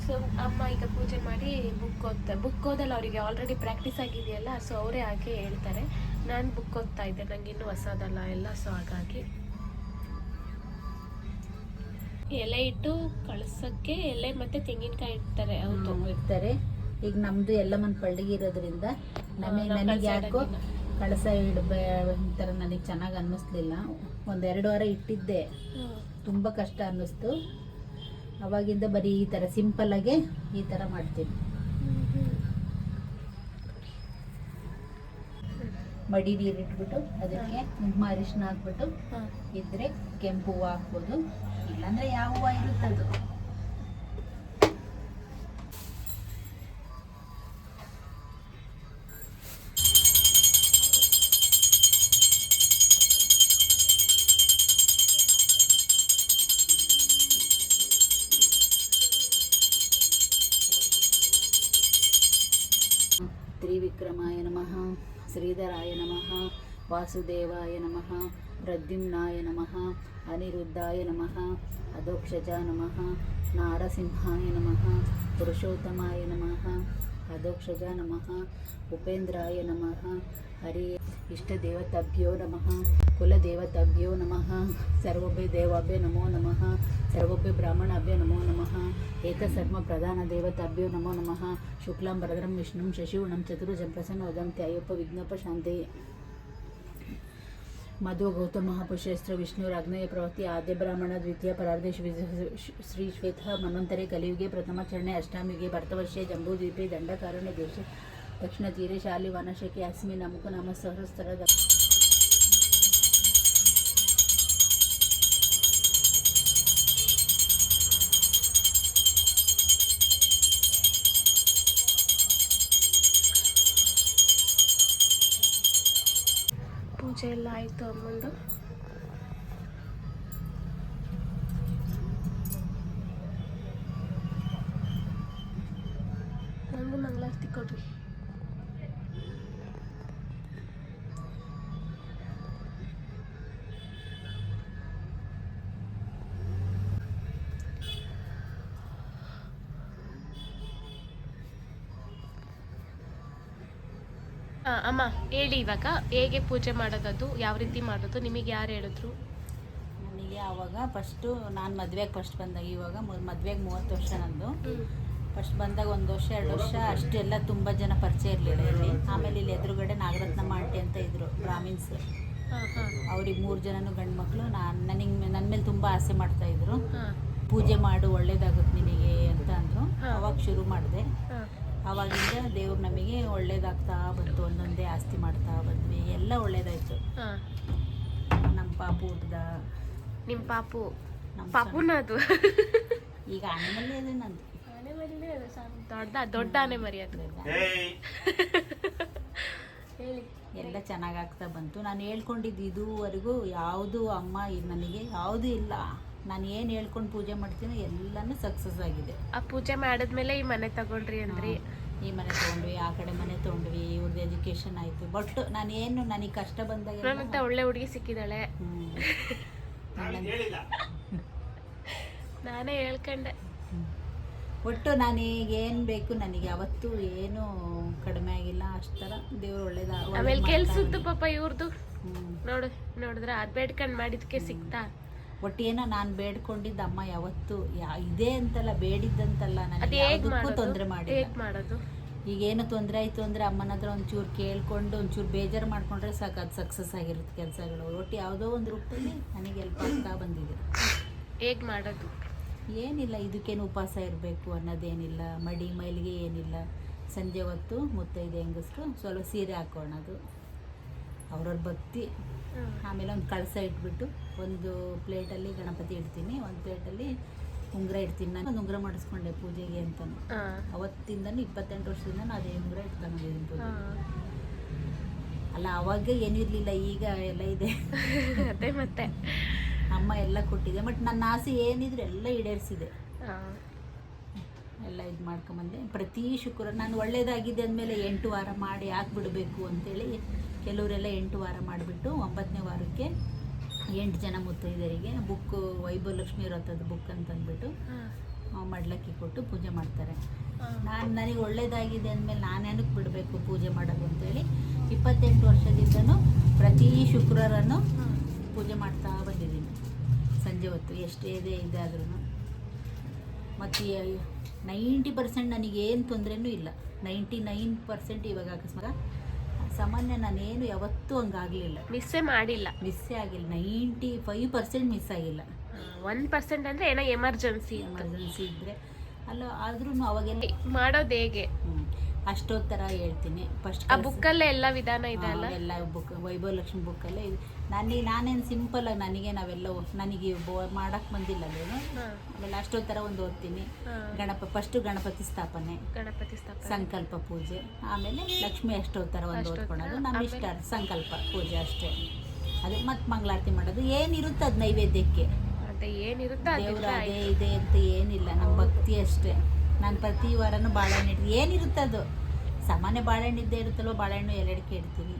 Speaker 2: ಸೊ ಅಮ್ಮ ಈಗ ಪೂಜೆ ಮಾಡಿ ಬುಕ್ ಓದ್ತಾರೆ ಬುಕ್ ಓದಲ್ಲ ಅವರಿಗೆ ಆಲ್ರೆಡಿ ಪ್ರಾಕ್ಟೀಸ್ ಆಗಿದೆಯಲ್ಲ ಸೊ ಅವರೇ ಹಾಗೆ ಹೇಳ್ತಾರೆ. ನಾನು ಬುಕ್ ಓದ್ತಾ ಇದ್ದೆ ನಂಗೆ ಇನ್ನೂ ಹೊಸದಲ್ಲ ಎಲ್ಲ ಸೊ ಹಾಗಾಗಿ. ಎಲೆ ಇಟ್ಟು ಕಳ್ಸಕ್ಕೆ ಎಲೆ ಮತ್ತೆ ತೆಂಗಿನಕಾಯಿ ಇಡ್ತಾರೆ ಹೌದು
Speaker 1: ಇಡ್ತಾರೆ. ಈಗ ನಮ್ದು ಎಲ್ಲ ಮನ್ ಪಳ್ಳಿಗೆ ಇರೋದ್ರಿಂದ ನಮಗೆ ನನಗೆ ಯಾಕೋ ಕಳಸ ಇಡಬೇ ಥರ ನನಗೆ ಚೆನ್ನಾಗಿ ಅನ್ನಿಸ್ಲಿಲ್ಲ. ಒಂದೆರಡು ವಾರ ಇಟ್ಟಿದ್ದೆ. ತುಂಬ ಕಷ್ಟ ಅನ್ನಿಸ್ತು. ಅವಾಗಿಂದ ಬರೀ ಈ ಥರ ಸಿಂಪಲ್ಲಾಗೆ ಈ ಥರ ಮಾಡ್ತೀನಿ. ಮಡಿ ನೀರು ಇಟ್ಬಿಟ್ಟು ಅದಕ್ಕೆ ಕುಂಕುಮ ಅರಿಶಿನ ಹಾಕ್ಬಿಟ್ಟು. ಇದ್ರೆ ಕೆಂಪು ಹೂವು ಹಾಕ್ಬೋದು. ಇಲ್ಲಾಂದ್ರೆ ಯಾವ ಹೂವು ಇರುತ್ತದು ತ್ರಿವಿಕ್ರಮಾಯ ನಮಃ ಶ್ರೀಧರಾಯ ನಮಃ ವಾಸುದೇವಾಯ ನಮಃ. ప్రద్యుమ్నాయ నమ అనిరుద్ధాయ నమ అధోక్షజ నమ నారసింహాయ నమ పురుషోత్తమాయ నమ అధోక్షజ నమ ఉపేంద్రాయ నమ హరి ఇష్టదేవతభ్యో నమ కులదేవతభ్యో నమ సర్వభ్య దేవాభ్య నమో నమ సర్వభ్య బ్రాహ్మణాభ్య నమో నమ ఏకసర్మ ప్రధాన దేవతాభ్యో నమో నమ శుక్లాం భరద్రం విష్ణుం శశివుణం చతుర్జం ప్రసన్నోదం త్యాయోప విఘ్నోప శాంతి ಮಧು ಗೌತಮ ಮಹಾಪುರುಷೇಸ್ತ್ರ ವಿಷ್ಣುರಾಗ್ನೇಯ ಪ್ರವೃತ್ತಿ ಆದ್ಯ ಬ್ರಾಹ್ಮಣ ದ್ವಿತೀಯ ಪರಾರ್ದೇಶ ಶ್ರೀ ಶ್ವೇತ ಮನ್ವಂತರೆ ಕಲಿಯುಗೆ ಪ್ರಥಮ ಚರಣೆ ಅಷ್ಟಾಮಿಗೆ ಭರ್ತವರ್ಷೆ ಜಂಬೂದ್ವೀಪೆ ದಂಡಕಾರಣ್ಯ ದೇಶ ದಕ್ಷಿಣ ತೀರೆ ಶಾಲಿ ವನಶಕೆ ಅಸ್ಮಿ ನಮಕ ನಾಮ
Speaker 2: ಎಲ್ಲ ಅಮ್ಮ ಹೇಳಿ ಇವಾಗ ಹೇಗೆ ಪೂಜೆ ಮಾಡೋದದು ಯಾವ ರೀತಿ ಮಾಡೋದು ನಿಮಗೆ ಯಾರು ಹೇಳಿದ್ರು?
Speaker 1: ನನಗೆ ಆವಾಗ ಫಸ್ಟು ನಾನು ಮದುವೆಗೆ ಫಸ್ಟ್ ಬಂದಾಗ ಇವಾಗ ಮದುವೆಗೆ ಮೂವತ್ತು ವರ್ಷ ನಂದು. ಫಸ್ಟ್ ಬಂದಾಗ ಒಂದು ವರ್ಷ ಎರಡು ವರ್ಷ ಅಷ್ಟೆಲ್ಲ ತುಂಬ ಜನ ಪರಿಚಯ ಇರಲಿಲ್ಲ ಇಲ್ಲಿ. ಆಮೇಲೆ ಇಲ್ಲಿ ಎದುರುಗಡೆ ನಾಗರತ್ನಮ್ಮ ಆಂಟಿ ಅಂತ ಇದ್ರು ಬ್ರಾಹ್ಮಿನ್ಸ್. ಅವ್ರಿಗೆ ಮೂರು ಜನನು ಗಂಡು ಮಕ್ಕಳು ನಾನು ನನಗೆ ನನ್ನ ಮೇಲೆ ತುಂಬ ಆಸೆ ಮಾಡ್ತಾಯಿದ್ರು
Speaker 2: ಇದ್ರು.
Speaker 1: ಪೂಜೆ ಮಾಡು ಒಳ್ಳೇದಾಗುತ್ತೆ ನಿನಗೆ ಅಂತ ಅಂದರು. ಅವಾಗ ಶುರು ಮಾಡಿದೆ. ಆವಾಗಿಂದ ದೇವ್ರು ನಮಗೆ ಒಳ್ಳೇದಾಗ್ತಾ ಬಂತು ಒಂದೊಂದೇ ಆಸ್ತಿ ಮಾಡ್ತಾ ಬಂದ್ವಿ. ಎಲ್ಲ ಒಳ್ಳೇದಾಯ್ತು.
Speaker 2: ಹಾಂ.
Speaker 1: ನಮ್ಮ ಪಾಪು ಹುಟ್ಟದ
Speaker 2: ನಿಮ್ಮ ಪಾಪು.
Speaker 1: ನಮ್ಮ
Speaker 2: ಪಾಪುನ ಅದು [LAUGHS]
Speaker 1: ಈಗ ಆನೆಮಲ್ಲೇ ಇದೆ ನಂದು.
Speaker 2: ಆನೆ ಮರಿನೇ ಅದು ಸಣ್ಣ- ದೊಡ್ಡ ದೊಡ್ಡ ಆನೆ ಮರಿ ಅದು. [LAUGHS] ಹೇಳಿ.
Speaker 1: ಎಲ್ಲ ಚೆನ್ನಾಗಾಗ್ತಾ ಬಂತು. ನಾನು ಹೇಳ್ಕೊಂಡಿದ್ದು ಇದುವರೆಗೂ ಯಾವುದು ಅಮ್ಮ ನನಗೆ ಯಾವುದೂ ಇಲ್ಲ. ನಾನು ಏನು ಹೇಳ್ಕೊಂಡು ಪೂಜೆ ಮಾಡ್ತೀನಿ ಎಲ್ಲನೂ ಸಕ್ಸಸ್ ಆಗಿದೆ.
Speaker 2: ಆ ಪೂಜೆ ಮಾಡಿದ್ಮೇಲೆ ಈ ಮನೆ ತಗೊಂಡ್ರಿ ಅಂದ್ರಿ?
Speaker 1: ಈ ಮನೆ ತೊಗೊಂಡ್ವಿ ಆ ಕಡೆ ಮನೆ ತೊಗೊಂಡ್ವಿ ಇವ್ರದ್ದು ಎಜುಕೇಶನ್ ಆಯಿತು. ಬಟ್ ನಾನು ಏನು ನನಗೆ ಕಷ್ಟ ಬಂದಾಗ
Speaker 2: ನನ್ನಂತ ಒಳ್ಳೆ ಹುಡುಗಿ ಸಿಕ್ಕಿದಾಳೆ. [LAUGHS] ನಾನೇ ಹೇಳ್ಕೊಂಡೆ.
Speaker 1: ಒಟ್ಟು ನನಗೆ ಏನು ಬೇಕು ನನಗೆ ಅವತ್ತು ಏನು ಕಡಿಮೆ ಆಗಿಲ್ಲ. ಅಷ್ಟರ ದೇವ್ರು ಒಳ್ಳೇದ
Speaker 2: ಆಮೇಲೆ ಕೆಲ್ಸದ್ದು ಪಾಪ ಇವ್ರದ್ದು ನೋಡು ನೋಡಿದ್ರೆ ಅದ್ ಮಾಡಿದಕ್ಕೆ ಮಾಡಿದ್ಕೆ ಸಿಕ್ತಾ.
Speaker 1: ಒಟ್ಟು ಏನೋ ನಾನು ಬೇಡ್ಕೊಂಡಿದ್ದ ಅಮ್ಮ ಯಾವತ್ತು ಇದೆ ಅಂತಲ್ಲ ಬೇಡಿದ್ದಂತಲ್ಲ ನನಗೆ. ಯಾವುದಕ್ಕೂ ತೊಂದರೆ ಮಾಡಿಲ್ಲ.
Speaker 2: ಮಾಡೋದು?
Speaker 1: ಈಗ ಏನು ತೊಂದರೆ ಆಯಿತು ಅಂದರೆ ಅಮ್ಮನ ಹತ್ರ ಒಂಚೂರು ಕೇಳ್ಕೊಂಡು ಒಂಚೂರು ಬೇಜಾರು ಮಾಡ್ಕೊಂಡ್ರೆ ಸಾಕು ಅದು ಸಕ್ಸಸ್ ಆಗಿರುತ್ತೆ ಕೆಲಸಗಳು. ಒಟ್ಟು ಯಾವುದೋ ಒಂದು ರೂಪದಲ್ಲಿ ನನಗೆ ಹೆಲ್ಪ್ ಆಗ್ತಾ ಬಂದಿದೆ.
Speaker 2: ಹೇಗೆ ಮಾಡೋದು?
Speaker 1: ಏನಿಲ್ಲ ಇದಕ್ಕೇನು ಉಪವಾಸ ಇರಬೇಕು ಅನ್ನೋದೇನಿಲ್ಲ. ಮಡಿ ಮೈಲಿಗೆ ಏನಿಲ್ಲ. ಸಂಜೆ ಹೊತ್ತು ಮುತ್ತೈದೆ ಹೆಂಗಸ್ರು ಸ್ವಲ್ಪ ಸೀರೆ ಹಾಕೊಳ್ಳೋದು ಅವ್ರವ್ರ ಭಕ್ತಿ ಆಮೇಲೆ ಒಂದು ಕಳಸ ಇಟ್ಬಿಟ್ಟು ಒಂದು ಪ್ಲೇಟಲ್ಲಿ ಗಣಪತಿ ಇಡ್ತೀನಿ. ಒಂದು ಪ್ಲೇಟಲ್ಲಿ ಉಂಗುರ ಇಡ್ತೀನಿ. ನಾನು ಒಂದು ಉಂಗುರ ಮಾಡಿಸ್ಕೊಂಡೆ ಪೂಜೆಗೆ
Speaker 2: ಅಂತ.
Speaker 1: ಅವತ್ತಿಂದನೂ ಇಪ್ಪತ್ತೆಂಟು ವರ್ಷದಿಂದ ನಾನು ಅದೇ ಉಂಗುರ ಇಟ್ಕೊಂಡಿದ್ದೀನಿ ಪೂಜೆ. ಅಲ್ಲ ಅವಾಗ ಏನಿರಲಿಲ್ಲ ಈಗ ಎಲ್ಲ ಇದೆ. [LAUGHS]
Speaker 2: ಅದೇ ಮತ್ತೆ.
Speaker 1: ಅಮ್ಮ ಎಲ್ಲ ಕೊಟ್ಟಿದೆ. ಬಟ್ ನನ್ನ ಆಸೆ ಏನಿದ್ರು ಎಲ್ಲ ಈಡೇರಿಸಿದೆ. ಎಲ್ಲ ಇದು ಮಾಡ್ಕೊಂಬಂದೆ. ಪ್ರತಿ ಶುಕ್ರವಾರ ನಾನು ಒಳ್ಳೇದಾಗಿದೆ ಅಂದಮೇಲೆ ಎಂಟು ವಾರ ಮಾಡಿ ಹಾಕ್ಬಿಡಬೇಕು ಅಂತೇಳಿ ಕೆಲವರೆಲ್ಲ ಎಂಟು ವಾರ ಮಾಡಿಬಿಟ್ಟು ಒಂಬತ್ತನೇ ವಾರಕ್ಕೆ ಎಂಟು ಜನ ಮುತ್ತೈದರಿಗೆ ಬುಕ್ ವೈಭವ ಲಕ್ಷ್ಮಿ ವ್ರತದ ಬುಕ್ ಅಂತಂದ್ಬಿಟ್ಟು ಮಡ್ಲಕ್ಕಿ ಕೊಟ್ಟು ಪೂಜೆ ಮಾಡ್ತಾರೆ. ನಾನು ನನಗೆ ಒಳ್ಳೇದಾಗಿದೆ ಅಂದಮೇಲೆ ನಾನೇನಕ್ಕೆ ಬಿಡಬೇಕು ಪೂಜೆ ಮಾಡೋದು ಅಂತೇಳಿ ಇಪ್ಪತ್ತೆಂಟು ವರ್ಷದಿಂದನು ಪ್ರತಿ ಶುಕ್ರವಾರನೂ ಪೂಜೆ ಮಾಡ್ತಾ ಬಂದಿದ್ದೀನಿ. ಸಂಜೆ ಹೊತ್ತು ಎಷ್ಟೇ ಇದೆ ಇದಾದ್ರೂ ಮತ್ತು ನೈಂಟಿ ಪರ್ಸೆಂಟ್ ನನಗೇನು ತೊಂದರೆನೂ ಇಲ್ಲ. ನೈಂಟಿ ನೈನ್ ಪರ್ಸೆಂಟ್ ಇವಾಗ ಅಕಸ್ಮಾತ್ ಸಾಮಾನ್ಯ ನಾನೇನು ಯಾವತ್ತೂ ಹಂಗಾಗಲಿಲ್ಲ.
Speaker 2: ಮಿಸ್ಸೇ ಮಾಡಿಲ್ಲ.
Speaker 1: ಮಿಸ್ಸೇ ಆಗಿಲ್ಲ. ನೈಂಟಿ ಫೈವ್ ಪರ್ಸೆಂಟ್ ಮಿಸ್ ಆಗಿಲ್ಲ
Speaker 2: ಒನ್ ಪರ್ಸೆಂಟ್ ಅಂದ್ರೆ ಏನೋ ಎಮರ್ಜೆನ್ಸಿ
Speaker 1: ಎಮರ್ಜೆನ್ಸಿ ಇದ್ದರೆ ಅಲ್ಲ ಆದ್ರೂ ಅವಾಗೆಲ್ಲ
Speaker 2: ಮಾಡೋದು ಹೇಗೆ?
Speaker 1: ಅಷ್ಟೊತ್ತರ ಹೇಳ್ತೀನಿ. ಫಸ್ಟ್
Speaker 2: ಆ ಬುಕ್ಕಲ್ಲೇ ಎಲ್ಲ ವಿಧಾನ ಇದೆ ಅಲ್ಲ?
Speaker 1: ಎಲ್ಲ ಬುಕ್ ವೈಭವ ಲಕ್ಷ್ಮಿ ಬುಕ್ಕಲ್ಲೇ ಇದೆ. ನನಗೆ ನಾನೇನು ಸಿಂಪಲ್ ನನಗೆ ನಾವೆಲ್ಲ ನನಗೆ ಮಾಡಕ್ಕೆ ಬಂದಿಲ್ಲ ಅದೇನು. ಆಮೇಲೆ ಅಷ್ಟೋತ್ತರ ಒಂದು ಓದ್ತೀನಿ. ಗಣಪ ಫಸ್ಟು ಗಣಪತಿ ಸ್ಥಾಪನೆ.
Speaker 2: ಗಣಪತಿ ಸ್ಥಾಪನೆ.
Speaker 1: ಸಂಕಲ್ಪ ಪೂಜೆ. ಆಮೇಲೆ ಲಕ್ಷ್ಮಿ ಅಷ್ಟೋತ್ತರ ಒಂದು ಓದ್ಕೊಳೋದು. ನಮ್ಮ ಇಷ್ಟ ಸಂಕಲ್ಪ ಪೂಜೆ ಅಷ್ಟೇ. ಅದೇ ಮತ್ತೆ ಮಂಗಳಾರತಿ ಮಾಡೋದು. ಏನಿರುತ್ತೆ ಅದು ನೈವೇದ್ಯಕ್ಕೆ.
Speaker 2: ಏನಿರುತ್ತೆ
Speaker 1: ದೇವ್ರ ಅದೇ ಇದೆ ಅಂತ ಏನಿಲ್ಲ. ನಮ್ಮ ಭಕ್ತಿ ಅಷ್ಟೇ. ನಾನು ಪ್ರತಿ ವಾರನೂ ಬಾಳೆಹಣ್ಣು ಇಡ್ತೀನಿ. ಏನಿರುತ್ತೆ ಅದು? ಸಾಮಾನ್ಯ ಬಾಳೆಹಣ್ಣು ಇದ್ದೇ ಇರುತ್ತಲ್ವ? ಬಾಳೆಹಣ್ಣು ಎಲ್ಲಡಿಕೆ ಇಡ್ತೀನಿ.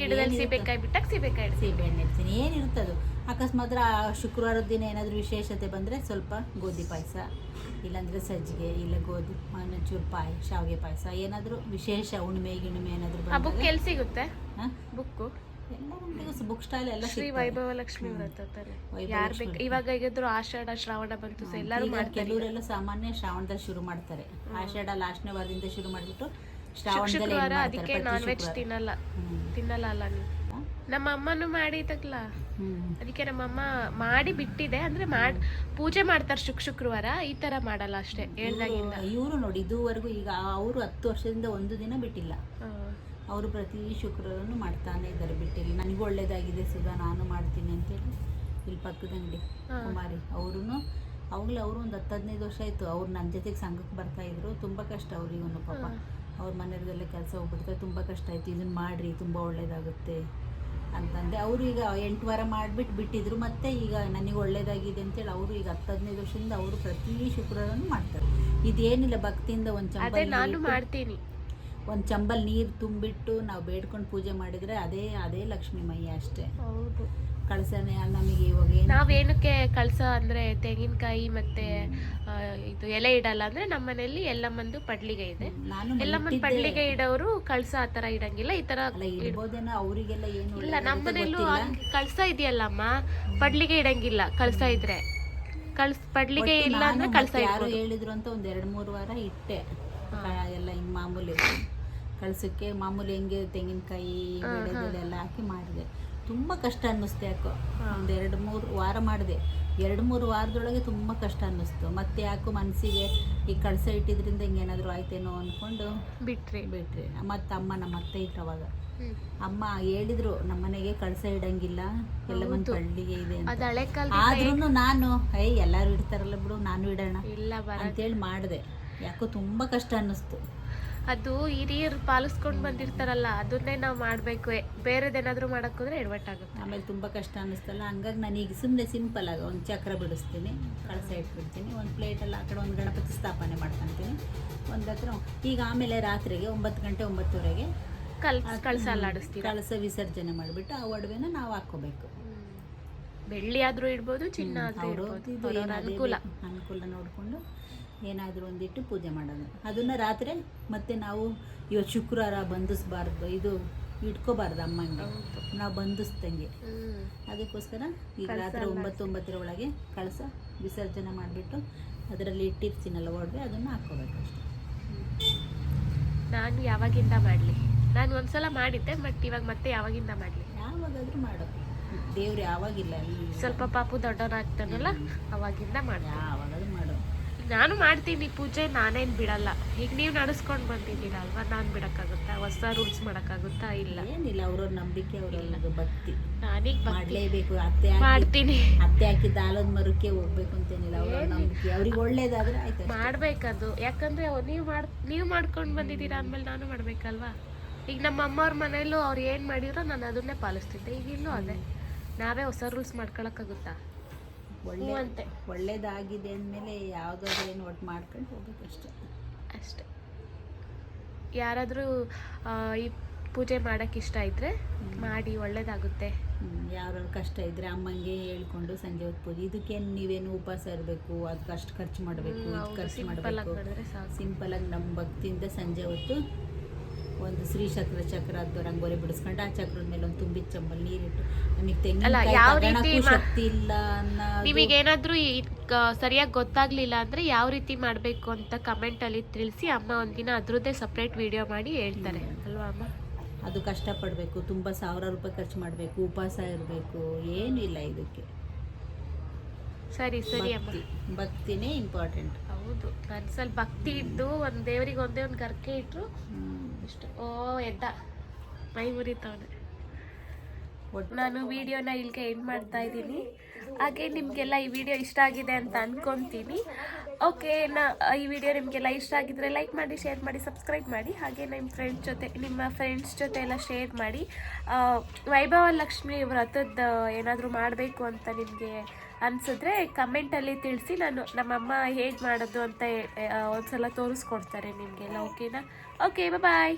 Speaker 2: ಗಿಡದಲ್ಲಿ? ಸೀಬೆಕಾಯಿ ಬಿಟ್ಟಾಗ ಸೀಬೆಕಾಯಿ
Speaker 1: ಸೀಬೆಹಣ್ಣು ಇಡ್ತೀನಿ. ಏನಿರುತ್ತೆ ಅದು? ಅಕಸ್ಮಾತ್ ಶುಕ್ರವಾರದ ದಿನ ಏನಾದರೂ ವಿಶೇಷತೆ ಬಂದರೆ ಸ್ವಲ್ಪ ಗೋಧಿ ಪಾಯಸ ಇಲ್ಲಾಂದರೆ ಸಜ್ಜಿಗೆ ಇಲ್ಲ ಗೋಧಿ ಒಂಚೂರು ಪಾಯ ಶಾವಿಗೆ ಪಾಯಸ ಏನಾದರೂ ವಿಶೇಷ ಹುಣ್ಣಿಮೆ ಗಿಣ್ಣಿಮೆ ಏನಾದರೂ
Speaker 2: ಬುಕ್ ಎಲ್ಲಿ ಸಿಗುತ್ತೆ?
Speaker 1: ಹಾಂ?
Speaker 2: ಬುಕ್ಕು
Speaker 1: ಬುಕ್ ಸ್ಟಾಲ್ ಎಲ್ಲ
Speaker 2: ಶ್ರೀ. ವೈಭವ ಲಕ್ಷ್ಮಿ ವ್ರತ ಯಾರು ಬೇಕು ಇವಾಗ ಹೇಗಿದ್ರು ಆಷಾಢ ಶ್ರಾವಣ ಬಂತು ಸೊ ಎಲ್ಲರೂ
Speaker 1: ಕೆಲವರೆಲ್ಲ ಸಾಮಾನ್ಯ ಶ್ರಾವಣದಲ್ಲಿ ಶುರು ಮಾಡ್ತಾರೆ. ಆಷಾಢ ಲಾಸ್ಟ್ನೇ ವಾರದಿಂದ ಶುರು ಮಾಡಿಬಿಟ್ಟು
Speaker 2: ಶುಕ್ರವಾರ ಅದಕ್ಕೆ ನಾನ್ ವೆಜ್. ತಿನ್ನಲ್ಲ. ತಿನ್ನಲ್ಲ ಅಲ್ಲ ನೀವು. ನಮ್ಮ ಅಮ್ಮನು ಮಾಡಿದಕ್ಲ
Speaker 1: ಹ್ಮ್.
Speaker 2: ಅದಕ್ಕೆ ನಮ್ಮಮ್ಮ ಮಾಡಿ ಬಿಟ್ಟಿದೆ. ಅಂದ್ರೆ ಮಾಡ್ ಪೂಜೆ ಮಾಡ್ತಾರೆ ಶುಕ್ ಶುಕ್ರವಾರ. ಈ ತರ ಮಾಡಲ್ಲ ಅಷ್ಟೇ ಹೇಳ್ದಾಗಿಂದ.
Speaker 1: ಇವರು ನೋಡಿ ಇದುವರೆಗೂ ಈಗ ಅವರು ಹತ್ತು ವರ್ಷದಿಂದ ಒಂದು ದಿನ ಬಿಟ್ಟಿಲ್ಲ. ಅವರು ಪ್ರತಿ ಶುಕ್ರವಾರನೂ ಮಾಡ್ತಾನೆ ಇದ್ದಾರೆ ಬಿಟ್ಟಿಲ್ಲ ನನಗೂ ಒಳ್ಳೇದಾಗಿದೆ ಸುಧಾ ನಾನು ಮಾಡ್ತೀನಿ ಅಂತೇಳಿ ಇಲ್ಲಿ ಪಕ್ಕದ ಅಂಗಡಿ. ಕುಮಾರಿ ಅವರು ಅವಾಗಲೇ ಅವರು ಒಂದು ಹತ್ತು ಹದಿನೈದು ವರ್ಷ ಆಯಿತು. ಅವ್ರು ನನ್ನ ಜೊತೆಗೆ ಸಂಘಕ್ಕೆ ಬರ್ತಾ ಇದ್ರು. ತುಂಬ ಕಷ್ಟ ಅವ್ರಿಗೂ ಪಾಪ. ಅವ್ರ ಮನೆಯವ್ರಿಗೆಲ್ಲ ಕೆಲಸ ಹೋಗ್ಬಿಡ್ತಾರೆ. ತುಂಬ ಕಷ್ಟ ಆಯಿತು. ಇದನ್ನು ಮಾಡಿರಿ ತುಂಬ ಒಳ್ಳೇದಾಗುತ್ತೆ ಅಂತಂದೆ. ಅವರು ಈಗ ಎಂಟು ವಾರ ಮಾಡಿಬಿಟ್ಟು ಬಿಟ್ಟಿದ್ರು. ಮತ್ತೆ ಈಗ ನನಗೆ ಒಳ್ಳೇದಾಗಿದೆ ಅಂತೇಳಿ ಅವರು ಈಗ ಹತ್ತು ಹದಿನೈದು ವರ್ಷದಿಂದ ಅವರು ಪ್ರತಿ ಶುಕ್ರವಾರನೂ ಮಾಡ್ತಾರೆ. ಇದೇನಿಲ್ಲ ಭಕ್ತಿಯಿಂದ ಒಂದು ಚಂಬಲ್
Speaker 2: ನಾನು ಮಾಡ್ತೀನಿ.
Speaker 1: ಒಂದು ಚಂಬಲ್ ನೀರು ತುಂಬಿಟ್ಟು ನಾವು ಬೇಡ್ಕೊಂಡು ಪೂಜೆ ಮಾಡಿದರೆ ಅದೇ ಅದೇ ಲಕ್ಷ್ಮೀ ಮಯ್ಯ ಅಷ್ಟೇ.
Speaker 2: ಹೌದು.
Speaker 1: ಕಳಸನೆ ನಮಗೆ ಇವಾಗ ನಾವು
Speaker 2: ನಾವೇನಕ್ಕೆ ಕಳ್ಸ ಅಂದ್ರೆ ತೆಂಗಿನಕಾಯಿ ಮತ್ತೆ ಇದು ಎಲೆ ಇಡಲ್ಲ ಅಂದ್ರೆ ನಮ್ಮ ಮನೆಯಲ್ಲಿ ಎಲ್ಲಮ್ಮಂದು ಪಡ್ಲಿಗೆ ಇದೆ. ಎಲ್ಲಮ್ಮನ ಪಡ್ಲಿಗೆ ಇಡೋರು ಕಳ್ಸ ಆ ತರ ಇಡಂಗಿಲ್ಲ ಈ ತರ
Speaker 1: ಅಲ್ಲ ಇಡ್ಬೋದೇನೋ ಅವರಿಗೆಲ್ಲ ಏನು
Speaker 2: ಇಲ್ಲ ನಮ್ಮ
Speaker 1: ಮನೆಯಲ್ಲೂ
Speaker 2: ಕಳಸ ಇದೆಯಲ್ಲಮ್ಮ ಪಡ್ಲಿಗೆ ಇಡಂಗಿಲ್ಲ ಕಳಸ ಇದ್ರೆ. ಕಳ್ಸ ಪಡ್ಲಿಗೆ ಇಲ್ಲ ಅಂದ್ರೆ ಕಳ್ಸ
Speaker 1: ಯಾರು ಹೇಳಿದ್ರು ಅಂತ ಒಂದ್ ಎರಡ್ ಮೂರು ವಾರ ಇಟ್ಟೆ. ಕ- ಎಲ್ಲ ಹಿಂಗೆ ಮಾಮೂಲಿ ಕಳ್ಸಕ್ಕೆ ಮಾಮೂಲಿ ಹೆಂಗೆ ತೆಂಗಿನಕಾಯಿ ಎಲ್ಲ ಹಾಕಿ ಮಾಡಿದೆ. ತುಂಬ ಕಷ್ಟ ಅನ್ನಿಸ್ತು ಯಾಕೋ. ಒಂದು ಎರಡು ಮೂರು ವಾರ ಮಾಡಿದೆ. ಎರಡು ಮೂರು ವಾರದೊಳಗೆ ತುಂಬ ಕಷ್ಟ ಅನ್ನಿಸ್ತು. ಮತ್ತೆ ಯಾಕೋ ಮನಸ್ಸಿಗೆ ಈ ಕಳಸ ಇಟ್ಟಿದ್ರಿಂದ ಹಿಂಗೇನಾದರೂ ಆಯ್ತೇನೋ ಅಂದ್ಕೊಂಡು
Speaker 2: ಬಿಟ್ರಿ.
Speaker 1: ಬಿಟ್ರಿ. ಮತ್ತೆ ಅಮ್ಮ ನಮ್ಮ ಅತ್ತೆ ಇತ್ತು ಅವಾಗ. ಅಮ್ಮ ಹೇಳಿದ್ರು ನಮ್ಮನೆಗೆ ಕಳಸ ಇಡಂಗಿಲ್ಲ. ಎಲ್ಲ ಒಂದು ಹಳ್ಳಿಗೆ ಇದೆ ಆದ್ರೂ ನಾನು ಏಯ್ ಎಲ್ಲರೂ ಇಡ್ತಾರಲ್ಲ ಬಿಡು ನಾನು ಇಡೋಣ. ಅಂತೇಳಿ ಮಾಡಿದೆ. ಯಾಕೋ ತುಂಬ ಕಷ್ಟ ಅನ್ನಿಸ್ತು.
Speaker 2: ಅದು ಹಿರಿಯರು ಪಾಲಿಸ್ಕೊಂಡು ಬಂದಿರ್ತಾರಲ್ಲ ಅದನ್ನೇ ನಾವು ಮಾಡಬೇಕು. ಬೇರೆದೇನಾದರೂ ಮಾಡೋಕ್ಕೋದ್ರೆ ಆಗುತ್ತೆ.
Speaker 1: ಆಮೇಲೆ ತುಂಬ ಕಷ್ಟ ಅನ್ನಿಸ್ತಲ್ಲ ಹಂಗಾಗಿ ನಾನು ಈಗ ಸುಮ್ಮನೆ ಸಿಂಪಲ್ ಆಗಿ ಒಂದು ಚಕ್ರ ಬಿಡಿಸ್ತೀನಿ ಕಳಸ ಇಟ್ಬಿಡ್ತೀನಿ ಒಂದು ಪ್ಲೇಟಲ್ಲಿ ಆ ಕಡೆ ಒಂದು ಗಣಪತಿ ಸ್ಥಾಪನೆ ಮಾಡ್ಕೊತೀನಿ. ಒಂದು ಹತ್ರ ಈಗ ಆಮೇಲೆ ರಾತ್ರಿಗೆ ಒಂಬತ್ತು ಗಂಟೆ ಒಂಬತ್ತುವರೆಗೆ
Speaker 2: ಕಲ್ ಕಳಸ ಅಲ್ಲಾಡಿಸ್ತೀವಿ
Speaker 1: ಕಳಸ ವಿಸರ್ಜನೆ ಮಾಡಿಬಿಟ್ಟು ಆ ಒಡವೆನ ನಾವು ಹಾಕ್ಕೋಬೇಕು.
Speaker 2: ಬೆಳ್ಳಿ ಆದ್ರೂ ಇಡ್ಬೋದು ಚಿನ್ನ ಆದರೂ ಅನುಕೂಲ.
Speaker 1: ಅನುಕೂಲ ನೋಡಿಕೊಂಡು ಏನಾದರೂ ಒಂದಿಟ್ಟು ಪೂಜೆ ಮಾಡೋದು ಅದನ್ನು ರಾತ್ರಿ ಮತ್ತೆ ನಾವು ಇವತ್ತು ಶುಕ್ರವಾರ ಬಂಧಿಸ್ಬಾರ್ದು ಇದು ಇಟ್ಕೋಬಾರ್ದು ಅಮ್ಮಂಗೆ. ನಾವು ಬಂಧಿಸ್ದಂಗೆ ಅದಕ್ಕೋಸ್ಕರ ಈಗ ರಾತ್ರಿ ಒಂಬತ್ತು ಒಂಬತ್ತರ ಒಳಗೆ ಕಳಸ ವಿಸರ್ಜನೆ ಮಾಡಿಬಿಟ್ಟು ಅದರಲ್ಲಿ ಇಟ್ಟಿರ್ತೀನಲ್ಲ ಒಡವೆ ಅದನ್ನು ಹಾಕೋಬೇಕು
Speaker 2: ನಾನು ಯಾವಾಗಿಂದ ಮಾಡಲಿ? ನಾನು ಒಂದ್ಸಲ ಮಾಡಿದ್ದೆ ಬಟ್ ಇವಾಗ ಮತ್ತೆ ಯಾವಾಗಿಂದ ಮಾಡಲಿ?
Speaker 1: ಯಾವಾಗಾದರೂ ಮಾಡೋದು. ದೇವ್ರು ಯಾವಾಗಿಲ್ಲ
Speaker 2: ಸ್ವಲ್ಪ ಪಾಪು ದೊಡ್ಡವನಾಗ್ತಾನಲ್ಲ ಅವಾಗಿಂದ ಮಾಡಿ
Speaker 1: ಮಾಡು
Speaker 2: ನಾನು ಮಾಡ್ತೀನಿ ಪೂಜೆ ನಾನೇನು ಬಿಡಲ್ಲ. ಈಗ ನೀವು ನಡೆಸ್ಕೊಂಡು ಬಂದಿದ್ದೀರ ಅಲ್ವಾ ನಾನು ಬಿಡೋಕ್ಕಾಗುತ್ತಾ? ಹೊಸ ರೂಲ್ಸ್ ಮಾಡೋಕ್ಕಾಗುತ್ತಾ? ಇಲ್ಲ.
Speaker 1: ಏನಿಲ್ಲ ಅವ್ರವ್ರ ನಂಬಿಕೆ ಅವರೆಲ್ಲ ಭಕ್ತಿ.
Speaker 2: ನಾನೀಗ
Speaker 1: ಮಾಡಲೇಬೇಕು ಅತ್ತೆ
Speaker 2: ಮಾಡ್ತೀನಿ.
Speaker 1: ಅತ್ತೆ ಹಾಕಿದ್ದ ಆಲದ ಮರಕ್ಕೆ ಹೋಗ್ಬೇಕು ಅಂತೇನಿಲ್ಲ ಅವ್ರ ನಂಬಿಕೆ. ಅವ್ರಿಗೆ ಒಳ್ಳೇದಾದ್ರೆ ಆಯ್ತು.
Speaker 2: ಮಾಡ್ಬೇಕದು. ಯಾಕಂದ್ರೆ ನೀವು ಮಾಡ್ ನೀವು ಮಾಡ್ಕೊಂಡು ಬಂದಿದ್ದೀರಾ ಅಂದಮೇಲೆ ನಾನು ಮಾಡ್ಬೇಕಲ್ವಾ? ಈಗ ನಮ್ಮ ಅಮ್ಮವ್ರ ಮನೇಲೂ ಅವ್ರು ಏನು ಮಾಡಿರೋ ನಾನು ಅದನ್ನೇ ಪಾಲಿಸ್ತಿದ್ದೆ. ಈಗ ಇಲ್ಲೂ ಅದೇ. ನಾವೇ ಹೊಸ ರೂಲ್ಸ್ ಮಾಡ್ಕೊಳಕ್ಕಾಗುತ್ತಾ?
Speaker 1: ಒಳ್ಳೆ
Speaker 2: ಅಂತೆ.
Speaker 1: ಒಳ್ಳೇದಾಗಿದೆ ಅಂದಮೇಲೆ ಯಾವ್ದಾದ್ರು ಏನು ಒಟ್ಟು ಮಾಡ್ಕೊಂಡು ಹೋಗಬೇಕು ಅಷ್ಟೇ.
Speaker 2: ಅಷ್ಟೆ. ಯಾರಾದರೂ ಈ ಪೂಜೆ ಮಾಡೋಕ್ಕೆ ಇಷ್ಟ ಇದ್ದರೆ ಮಾಡಿ ಒಳ್ಳೇದಾಗುತ್ತೆ.
Speaker 1: ಯಾರು ಕಷ್ಟ ಇದ್ರೆ ಅಮ್ಮಂಗೆ ಹೇಳ್ಕೊಂಡು ಸಂಜೆ ಹೊತ್ತು ಪೂಜೆ. ಇದಕ್ಕೆ ನೀವೇನು ಉಪವಾಸ ಇರಬೇಕು ಅದಕ್ಕೆ ಅಷ್ಟು ಖರ್ಚು ಮಾಡಬೇಕು ಖರ್ಚು ಮಾಡಬೇಕು. ಸಿಂಪಲ್ ಆಗಿ ನಮ್ಮ ಭಕ್ತಿಯಿಂದ ಸಂಜೆ ಹೊತ್ತು ಒಂದು ಶ್ರೀ ಚಕ್ರ ಚಕ್ರ ಅದು ರಂಗೋಲಿ ಬಿಡಿಸ್ಕೊಂಡು ಆ ಚಕ್ರದ ಮೇಲೆ ಒಂದು ತುಂಬಿದ ಚಂಬಲ್ ನೀರಿಟ್ಟು ನಮಗೆ
Speaker 2: ಅಲ್ಲ,
Speaker 1: ತೆಂಗಿನಕಾಯಿ
Speaker 2: ಯಾವ ರೀತಿ ಮಾ-
Speaker 1: ಶಕ್ತಿ ಇಲ್ಲ
Speaker 2: ನಿಮಗೆ ಏನಾದರೂ ಸರಿಯಾಗಿ ಗೊತ್ತಾಗ್ಲಿಲ್ಲ ಅಂದ್ರೆ ಯಾವ ರೀತಿ ಮಾಡಬೇಕು ಅಂತ ಕಮೆಂಟಲ್ಲಿ ತಿಳಿಸಿ ಅಮ್ಮ ಒಂದಿನ ಅದ್ರದ್ದೇ ಸಪ್ರೇಟ್ ವಿಡಿಯೋ ಮಾಡಿ ಹೇಳ್ತಾರೆ. ಅಲ್ವಾ ಅಮ್ಮ?
Speaker 1: ಅದು ಕಷ್ಟಪಡಬೇಕು ತುಂಬ ಸಾವಿರ ರೂಪಾಯಿ ಖರ್ಚು ಮಾಡಬೇಕು ಉಪವಾಸ ಇರಬೇಕು ಏನೂ ಇಲ್ಲ ಇದಕ್ಕೆ.
Speaker 2: ಸರಿ ಸರಿ ಅಮ್ಮ.
Speaker 1: ಭಕ್ತಿ ಭಕ್ತಿನೇ ಇಂಪಾರ್ಟೆಂಟ್
Speaker 2: ಹೌದು ಮನ್ಸಲ್ಲಿ ಭಕ್ತಿ ಇದ್ದು ಒಂದು ದೇವರಿಗೆ ಒಂದೇ ಒಂದು ಗರ್ಕೆ ಇಟ್ರು ಅಷ್ಟು ಓ, ಎದ್ದ. ಮೈ ಮುರಿತವನೆ ನಾನು ವಿಡಿಯೋನ ಇಲ್ಲಿಗೆ ಎಂಡ್ ಮಾಡ್ತಾ ಇದ್ದೀನಿ. ಹಾಗೆ ನಿಮಗೆಲ್ಲ ಈ ವಿಡಿಯೋ ಇಷ್ಟ ಆಗಿದೆ ಅಂತ ಅನ್ಕೊಂತೀನಿ. ಓಕೆ ನಾ, ಈ ವಿಡಿಯೋ ನಿಮಗೆಲ್ಲ ಇಷ್ಟ ಆಗಿದ್ರೆ ಲೈಕ್ ಮಾಡಿ ಶೇರ್ ಮಾಡಿ ಸಬ್ಸ್ಕ್ರೈಬ್ ಮಾಡಿ. ಹಾಗೆ ನಿಮ್ಮ ಫ್ರೆಂಡ್ಸ್ ಜೊತೆ, ನಿಮ್ಮ ಫ್ರೆಂಡ್ಸ್ ಜೊತೆ ಎಲ್ಲ ಶೇರ್ ಮಾಡಿ. ವೈಭವ ಲಕ್ಷ್ಮಿ ವ್ರತದ, ಏನಾದರೂ ಮಾಡಬೇಕು ಅಂತ ನಿಮಗೆ ಅನಿಸಿದ್ರೆ ಕಮೆಂಟಲ್ಲಿ ತಿಳಿಸಿ. ನಾನು ನಮ್ಮಮ್ಮ ಹೇಗೆ ಮಾಡೋದು ಅಂತ ಒಂದು ಒಂದ್ಸಲ ತೋರಿಸ್ಕೊಡ್ತಾರೆ ನಿಮಗೆಲ್ಲ ಓಕೆನಾ ಓಕೆ ಬಾಯ್